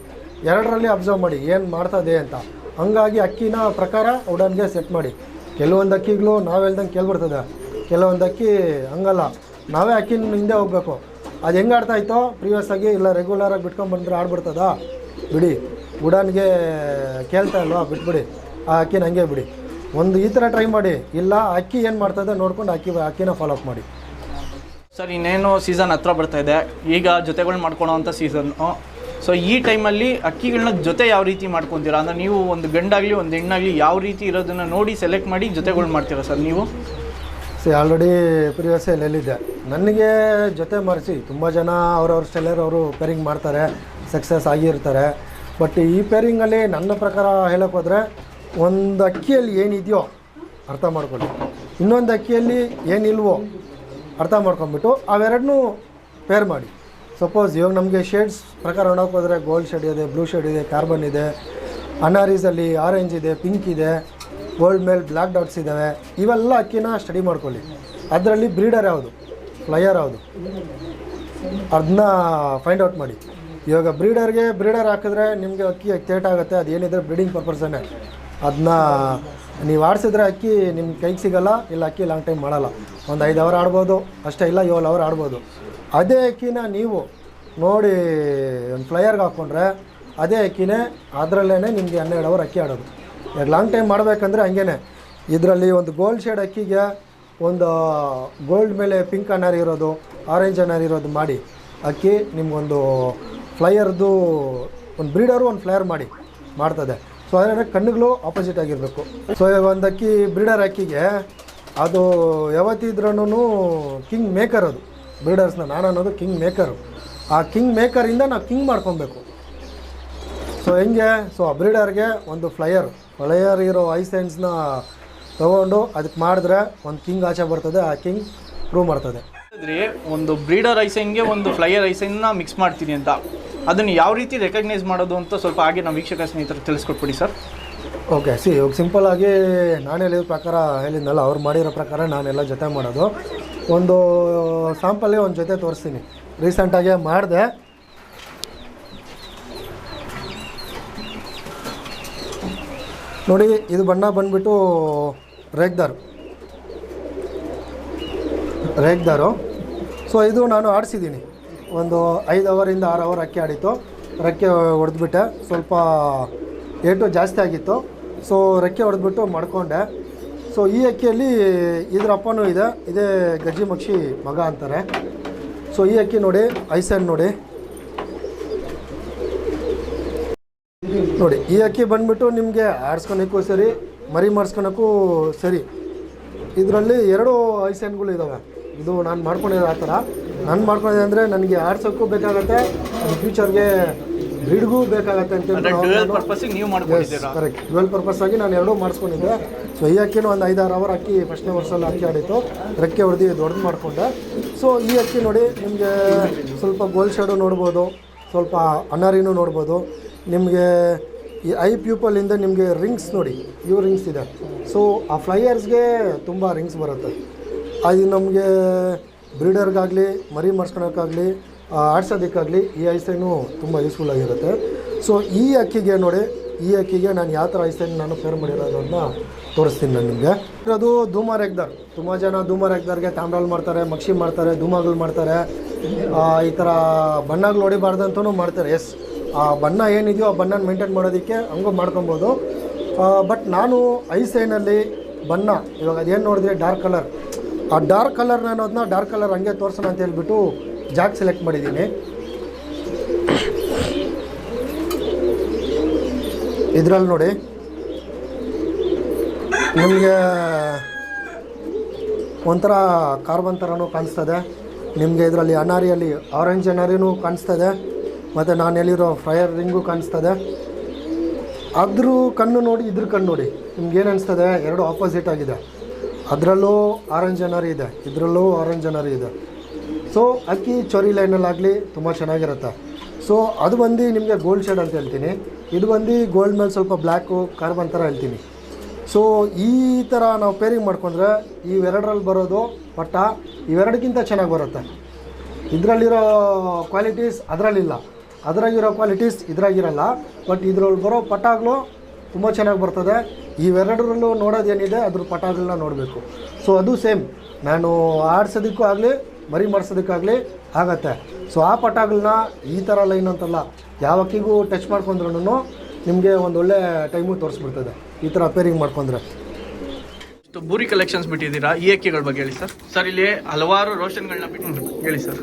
ಎರಡರಲ್ಲಿ ಅಬ್ಸರ್ವ್ ಮಾಡಿ, ಏನು ಮಾಡ್ತದೆ ಅಂತ. ಹಂಗಾಗಿ ಅಕ್ಕಿನ ಪ್ರಕಾರ ಉಡನ್ಗೆ ಸೆಟ್ ಮಾಡಿ. ಕೆಲವೊಂದು ಅಕ್ಕಿಗಳು ನಾವು ಹೇಳ್ದಂಗೆ ಕೇಳ್ಬಿಡ್ತದೆ. ಕೆಲವೊಂದು ಅಕ್ಕಿ ಹಂಗಲ್ಲ. ನಾವೇ ಅಕ್ಕಿನ ಹಿಂದೆ ಹೋಗ್ಬೇಕು. ಅದು ಹೆಂಗೆ ಆಡ್ತಾ ಇತ್ತೋ ಪ್ರೀವಿಯಸ್ ಆಗಿ ಇಲ್ಲ ರೆಗ್ಯುಲರಾಗಿ ಬಿಟ್ಕೊಂಡು ಆಡ್ಬಿಡ್ತದ ಆಡ್ಬಿಡ್ತದಾ? ಬಿಡಿ. ಉಡಾನ್ಗೆ ಕೇಳ್ತಾ ಇಲ್ವಾ? ಬಿಟ್ಬಿಡಿ. ಆ ಅಕ್ಕಿನ ಹಂಗೆ ಬಿಡಿ. ಒಂದು ಈ ಥರ ಟ್ರೈ ಮಾಡಿ. ಇಲ್ಲ, ಅಕ್ಕಿ ಏನು ಮಾಡ್ತದೆ ನೋಡ್ಕೊಂಡು ಅಕ್ಕಿ ಅಕ್ಕಿನ ಫಾಲೋಅಪ್ ಮಾಡಿ. ಸರ್, ಇನ್ನೇನು ಸೀಸನ್ ಹತ್ರ ಬರ್ತಾ ಇದೆ. ಈಗ ಜೊತೆಗಳು ಮಾಡ್ಕೊಳೋ ಅಂಥ ಸೀಸನ್ನು ಸೊ ಈ ಟೈಮಲ್ಲಿ ಅಕ್ಕಿಗಳನ್ನ ಜೊತೆ ಯಾವ ರೀತಿ ಮಾಡ್ಕೊತೀರಾ? ಅಂದರೆ ನೀವು ಒಂದು ಗಂಡಾಗಲಿ, ಒಂದು ಹೆಣ್ಣಾಗಲಿ ಯಾವ ರೀತಿ ಇರೋದನ್ನು ನೋಡಿ ಸೆಲೆಕ್ಟ್ ಮಾಡಿ ಜೊತೆಗಳು ಮಾಡ್ತೀರಾ ಸರ್ ನೀವು? ಸಿ ಆಲ್ರೆಡಿ ಪ್ರಿವಿಯಸ್ ಎಲ್ಲೆಲ್ಲಿದೆ ನನಗೆ ಜೊತೆ ಮರೆಸಿ, ತುಂಬ ಜನ ಅವ್ರವ್ರ ಸೆಲ್ಲರ್ ಅವರು ಪೇರಿಂಗ್ ಮಾಡ್ತಾರೆ ಸಕ್ಸಸ್ ಆಗಿರ್ತಾರೆ. ಬಟ್ ಈ ಪೇರಿಂಗಲ್ಲಿ ನನ್ನ ಪ್ರಕಾರ ಹೇಳೋಕ್ಕೋದ್ರೆ ಹೋದರೆ, ಒಂದು ಅಕ್ಕಿಯಲ್ಲಿ ಏನಿದೆಯೋ ಅರ್ಥ ಮಾಡ್ಕೊಳ್ಳಿ. ಇನ್ನೊಂದು ಅಕ್ಕಿಯಲ್ಲಿ ಏನಿಲ್ವೋ ಅರ್ಥ ಮಾಡ್ಕೊಂಬಿಟ್ಟು ಅವೆರಡನ್ನೂ ಪೇರ್ ಮಾಡಿ. ಸಪೋಸ್ ಇವಾಗ ನಮಗೆ ಶೇಡ್ಸ್ ಪ್ರಕಾರ ನೋಡೋಕೆ ಹೋದರೆ ಗೋಲ್ಡ್ ಶೇಡ್ ಇದೆ ಬ್ಲೂ ಶೇಡ್ ಇದೆ ಕಾರ್ಬನ್ ಇದೆ ಅನಾರೀಸಲ್ಲಿ ಆರೆಂಜ್ ಇದೆ ಪಿಂಕ್ ಇದೆ ಗೋಲ್ಡ್ ಮೇಲೆ ಬ್ಲ್ಯಾಕ್ ಡಾಟ್ಸ್ ಇದ್ದಾವೆ ಇವೆಲ್ಲ ಅಕ್ಕಿನ ಸ್ಟಡಿ ಮಾಡ್ಕೊಳ್ಳಿ. ಅದರಲ್ಲಿ ಬ್ರೀಡರ್ ಯಾವುದು? ಫ್ಲಯರ್ ಯಾವುದು? ಅದನ್ನ ಫೈಂಡ್ ಔಟ್ ಮಾಡಿ. ಇವಾಗ ಬ್ರೀಡರ್ಗೆ ಬ್ರೀಡರ್ ಹಾಕಿದ್ರೆ ನಿಮಗೆ ಅಕ್ಕಿ ತೇಟಾಗುತ್ತೆ ಅದು ಏನಿದ್ರೆ ಬ್ರೀಡಿಂಗ್ ಪರ್ಪಸನ್ನೇ ಅದನ್ನ ನೀವು ಆಡಿಸಿದ್ರೆ ಅಕ್ಕಿ ನಿಮ್ಮ ಕೈಗೆ ಸಿಗಲ್ಲ, ಇಲ್ಲ ಅಕ್ಕಿ ಲಾಂಗ್ ಟೈಮ್ ಮಾಡಲ್ಲ. ಒಂದು ಐದು ಅವರ್ ಆಡ್ಬೋದು, ಅಷ್ಟೇ ಇಲ್ಲ ಏಳು ಅವರ್ ಆಡ್ಬೋದು. ಅದೇ ಅಕ್ಕಿನ ನೀವು ನೋಡಿ ಒಂದು ಫ್ಲೈಯರ್ಗೆ ಹಾಕ್ಕೊಂಡ್ರೆ ಅದೇ ಅಕ್ಕಿನೇ ಅದರಲ್ಲೇ ನಿಮಗೆ ಹನ್ನೆರಡು ಅವರ್ ಅಕ್ಕಿ ಆಡೋದು. ಈಗ ಲಾಂಗ್ ಟೈಮ್ ಮಾಡಬೇಕಂದ್ರೆ ಹಂಗೇ ಇದರಲ್ಲಿ ಒಂದು ಗೋಲ್ಡ್ ಶೇಡ್ ಅಕ್ಕಿಗೆ ಒಂದು ಗೋಲ್ಡ್ ಮೇಲೆ ಪಿಂಕ್ ಅನ್ನಾರಿ ಇರೋದು ಆರೆಂಜ್ ಅನ್ನಾರಿ ಇರೋದು ಮಾಡಿ, ಅಕ್ಕಿ ನಿಮಗೊಂದು ಫ್ಲೈಯರ್ದು ಒಂದು ಬ್ರೀಡರು ಒಂದು ಫ್ಲೈಯರ್ ಮಾಡಿ, ಮಾಡ್ತದೆ. ಸೊ ಅದರ ಕಣ್ಣುಗಳು ಆಪೋಸಿಟ್ ಆಗಿರಬೇಕು. ಸೊ ಒಂದು ಅಕ್ಕಿ ಬ್ರೀಡರ್ ಅಕ್ಕಿಗೆ ಅದು ಯಾವತ್ತಿದ್ರೂ ಕಿಂಗ್ ಮೇಕರ್ ಅದು. ಬ್ರೀಡರ್ಸ್ನ ನಾನು ಅನ್ನೋದು ಕಿಂಗ್ ಮೇಕರು ಆ ಕಿಂಗ್ ಮೇಕರಿಂದ ನಾವು ಕಿಂಗ್ ಮಾಡ್ಕೊಬೇಕು. ಸೊ ಹೆಂಗೆ? ಸೊ ಆ ಬ್ರೀಡರ್ಗೆ ಒಂದು ಫ್ಲೈಯರ್ ಫ್ಲಯರ್ ಇರೋ ಐಸೆನ್ಸ್ನ ತೊಗೊಂಡು ಅದಕ್ಕೆ ಮಾಡಿದ್ರೆ ಒಂದು ಕಿಂಗ್ ಆಚೆ ಬರ್ತದೆ, ಆ ಕಿಂಗ್ ಪ್ರೂವ್ ಮಾಡ್ತದೆ. ಒಂದು ಬ್ರೀಡರ್ ಐಸೈನ್ಗೆ ಒಂದು ಫ್ಲೈಯರ್ ಐಸೈನ್ನ ಮಿಕ್ಸ್ ಮಾಡ್ತೀನಿ ಅಂತ. ಅದನ್ನು ಯಾವ ರೀತಿ ರೆಕಗ್ನೈಸ್ ಮಾಡೋದು ಅಂತ ಸ್ವಲ್ಪ ಹಾಗೆ ನಮ್ಮ ವೀಕ್ಷಕ ಸ್ನೇಹಿತರು ತಿಳಿಸ್ಕೊಟ್ಬಿಡಿ ಸರ್. ಓಕೆ, ಸಿ, ಇವಾಗ ಸಿಂಪಲ್ ಆಗಿ ನಾನು ಹೇಳಿದ ಪ್ರಕಾರ ಹೇಳಿದ್ನಲ್ಲ, ಅವ್ರು ಮಾಡಿರೋ ಪ್ರಕಾರ ನಾನೆಲ್ಲ ಜೊತೆ ಮಾಡೋದು. ಒಂದು ಸ್ಯಾಂಪಲ್ಲೇ ಒಂದು ಜೊತೆ ತೋರಿಸ್ತೀನಿ. ರೀಸೆಂಟಾಗಿ ಮಾಡಿದೆ. ನೋಡಿ, ಇದು ಬಣ್ಣ ಬಂದ್ಬಿಟ್ಟು ರೇಗ್ದಾರು. ರೇಗ್ದಾರು. ಸೊ ಇದು ನಾನು ಆಡಿಸಿದ್ದೀನಿ. ಒಂದು ಐದು ಅವರಿಂದ ಆರು ಅವರ್ ಅಕ್ಕಿ ಆಡಿತ್ತು. ರೆಕ್ಕೆ ಹೊಡೆದ್ಬಿಟ್ಟೆ. ಸ್ವಲ್ಪ ಏಟು ಜಾಸ್ತಿ ಆಗಿತ್ತು. ಸೊ ರೆಕ್ಕೆ ಹೊಡೆದ್ಬಿಟ್ಟು ಮಡ್ಕೊಂಡೆ. ಸೊ ಈ ಅಕ್ಕಿಯಲ್ಲಿ ಇದ್ರ ಅಪ್ಪನೂ ಇದೆ. ಇದೇ ಗಜ್ಜಿ ಮಕ್ಷಿ ಮಗ ಅಂತಾರೆ. ಸೊ ಈ ಅಕ್ಕಿ ನೋಡಿ ಐಸನ್ ನೋಡಿ. ನೋಡಿ, ಈ ಅಕ್ಕಿ ಬಂದ್ಬಿಟ್ಟು ನಿಮಗೆ ಆಡ್ಸ್ಕೊಳಕ್ಕೂ ಸರಿ, ಮರಿ ಮಾಡಿಸ್ಕೊಳಕ್ಕೂ ಸರಿ. ಇದರಲ್ಲಿ ಎರಡು ಐಸನ್ಗಳು ಇದ್ದಾವೆ ಇದು ನಾನು ಮಾಡ್ಕೊಂಡಿರೋ ಆ ಥರ. ನಾನು ಮಾಡ್ಕೊಂಡಿದ್ದೆ ಅಂದರೆ ನನಗೆ ಆಡ್ಸೋಕ್ಕೂ ಬೇಕಾಗತ್ತೆ ಫ್ಯೂಚರ್ಗೆ ಬ್ರೀಡ್ಗೂ ಬೇಕಾಗತ್ತೆ ಅಂತ ಕರೆಕ್ಟ್ ಟ್ವೆಲ್ ಪರ್ಪಸ್ ಆಗಿ ನಾನು ಎರಡೂ ಮಾಡಿಸ್ಕೊಂಡಿದ್ದೆ. ಸೊ ಈ ಅಕ್ಕಿನೂ ಒಂದು ಐದಾರು ಅವರ್ ಅಕ್ಕಿ ಫಸ್ಟ್ನೇ ವರ್ಷದಲ್ಲಿ ಅಕ್ಕಿ ಆಡಿತ್ತು. ರೆಕ್ಕೆ ಹೊಡೆದು ದೊಡ್ಡದು ಮಾಡಿಕೊಂಡೆ. ಸೊ ಈ ಅಕ್ಕಿ ನೋಡಿ ನಿಮಗೆ ಸ್ವಲ್ಪ ಗೋಲ್ಡ್ ಶೇಡು ನೋಡ್ಬೋದು ಸ್ವಲ್ಪ ಅನಾರಿನೂ ನೋಡ್ಬೋದು. ನಿಮಗೆ ಈ ಐ ಪ್ಯೂಪಲಿಂದ ನಿಮಗೆ ರಿಂಗ್ಸ್ ನೋಡಿ ಇವು ರಿಂಗ್ಸ್ ಇದೆ. ಸೊ ಆ ಫ್ಲೈಯರ್ಸ್ಗೆ ತುಂಬ ರಿಂಗ್ಸ್ ಬರುತ್ತೆ. ಅದು ನಮಗೆ ಬ್ರೀಡರ್ಗಾಗಲಿ, ಮರಿ ಮಾಡಿಸ್ಕೊಳಕ್ಕಾಗಲಿ ಆಡ್ಸೋದಕ್ಕಾಗಲಿ ಈ ಐಸೈನು ತುಂಬ ಯೂಸ್ಫುಲ್ ಆಗಿರುತ್ತೆ. ಸೊ ಈ ಅಕ್ಕಿಗೆ ನೋಡಿ, ಈ ಅಕ್ಕಿಗೆ ನಾನು ಯಾವ ಥರ ಐಸೈನ್ ನಾನು ಫೇರ್ ಮಾಡಿರೋದನ್ನ ತೋರಿಸ್ತೀನಿ ನಾನು ನಿಮಗೆ. ಅದು ಧೂಮ ರೆಗ್ದಾರ್. ತುಂಬ ಜನ ಧೂಮ ರೆಗ್ದಾರ್ಗೆ ತಾಮ್ರಾಲ್ ಮಾಡ್ತಾರೆ, ಮಕ್ಷಿ ಮಾಡ್ತಾರೆ ಧೂಮಾಗಳು ಮಾಡ್ತಾರೆ. ಈ ಥರ ಬಣ್ಣಗಳು ಹೊಡಿಬಾರ್ದು ಮಾಡ್ತಾರೆ. ಎಸ್ ಆ ಬಣ್ಣ ಏನಿದೆಯೋ ಆ ಬಣ್ಣನ ಮೇಂಟೈನ್ ಮಾಡೋದಕ್ಕೆ ಹಂಗೂ ಮಾಡ್ಕೊಬೋದು. ಬಟ್ ನಾನು ಐಸೈನಲ್ಲಿ ಬಣ್ಣ, ಇವಾಗ ಅದೇನು ನೋಡಿದ್ರೆ ಡಾರ್ಕ್ ಕಲರ್ ಆ ಡಾರ್ಕ್ ಕಲರ್ ನಾನು ಅದನ್ನ ಡಾರ್ಕ್ ಕಲರ್ ಹಂಗೆ ತೋರಿಸೋಣ ಅಂತ ಹೇಳ್ಬಿಟ್ಟು ಜಾಕ್ ಸೆಲೆಕ್ಟ್ ಮಾಡಿದ್ದೀನಿ. ಇದರಲ್ಲಿ ನೋಡಿ, ನಿಮಗೆ ಒಂಥರ ಕಾರ್ಬನ್ ಥರನೂ ಕಾಣಿಸ್ತದೆ. ನಿಮಗೆ ಇದರಲ್ಲಿ ಅನಾರಿಯಲ್ಲಿ ಆರೆಂಜ್ ಅನಾರಿನೂ ಕಾಣಿಸ್ತದೆ. ಮತ್ತು ನಾನು ಎಲ್ಲಿರೋ ಫ್ರೈಯರ್ ರಿಂಗು ಕಾಣಿಸ್ತದೆ. ಅದ್ರ ಕಣ್ಣು ನೋಡಿ, ಇದ್ರ ಕಣ್ಣು ನೋಡಿ, ನಿಮ್ಗೆ ಏನು ಅನಿಸ್ತದೆ? ಎರಡು ಆಪೋಸಿಟ್ ಆಗಿದೆ. ಅದರಲ್ಲೂ ಆರೆಂಜ್ ಜನರಿ ಇದೆ, ಇದರಲ್ಲೂ ಆರೆಂಜ್ ಜನರಿ ಇದೆ. ಸೊ ಅಕ್ಕಿ ಚೊರಿ ಲೈನಲ್ಲಾಗಲಿ ತುಂಬ ಚೆನ್ನಾಗಿರುತ್ತೆ. ಸೊ ಅದು ಬಂದು ನಿಮಗೆ ಗೋಲ್ಡ್ ಶೇಡ್ ಅಂತ ಹೇಳ್ತೀನಿ. ಇದು ಬಂದು ಗೋಲ್ಡ್ ಮೇಲೆ ಸ್ವಲ್ಪ ಬ್ಲ್ಯಾಕು ಕಾರ್ಬನ್ ಥರ ಹೇಳ್ತೀನಿ. ಸೊ ಈ ಥರ ನಾವು ಪೇರಿಂಗ್ ಮಾಡ್ಕೊಂಡ್ರೆ ಇವೆರಡರಲ್ಲಿ ಬರೋದು ಪಟ್ಟ ಇವೆರಡಕ್ಕಿಂತ ಚೆನ್ನಾಗಿ ಬರುತ್ತೆ. ಇದರಲ್ಲಿರೋ ಕ್ವಾಲಿಟೀಸ್ ಅದರಲ್ಲಿಲ್ಲ. ಅದರಾಗಿರೋ ಕ್ವಾಲಿಟೀಸ್ ಇದರಾಗಿರಲ್ಲ. ಬಟ್ ಇದ್ರಲ್ಲಿ ಬರೋ ಪಟಾಗ್ಲು ತುಂಬ ಚೆನ್ನಾಗಿ ಬರ್ತದೆ. ಇವೆರಡರಲ್ಲೂ ನೋಡೋದೇನಿದೆ ಅದ್ರ ಪಟಾಗಳನ್ನ ನೋಡಬೇಕು. ಸೊ ಅದು ಸೇಮ್ ನಾನು ಆಡ್ಸೋದಕ್ಕೂ ಆಗಲಿ ಮರಿ ಮಾಡಿಸೋದಕ್ಕಾಗಲಿ ಆಗತ್ತೆ. ಸೊ ಆ ಪಟಾಗಳನ್ನ ಈ ಥರ ಲೈನ್ ಅಂತಲ್ಲ ಯಾವ ಅಕ್ಕಿಗೂ ಟಚ್ ಮಾಡ್ಕೊಂಡ್ರೂ ನಿಮಗೆ ಒಂದು ಒಳ್ಳೆ ಟೈಮು ತೋರಿಸ್ಬಿಡ್ತದೆ. ಈ ಥರ ಅಪೇರಿಂಗ್ ಮಾಡ್ಕೊಂಡ್ರೆ. ಇಷ್ಟು ಬೂರಿ ಕಲೆಕ್ಷನ್ಸ್ ಬಿಟ್ಟಿದ್ದೀರಾ? ಈ ಅಕ್ಕಿಗಳ ಬಗ್ಗೆ ಹೇಳಿ ಸರ್ ಸರ್ ಇಲ್ಲಿ ಹಲವಾರು ರೋಷನ್ಗಳನ್ನ ಬಿಟ್ಟು ಹೇಳಿ ಸರ್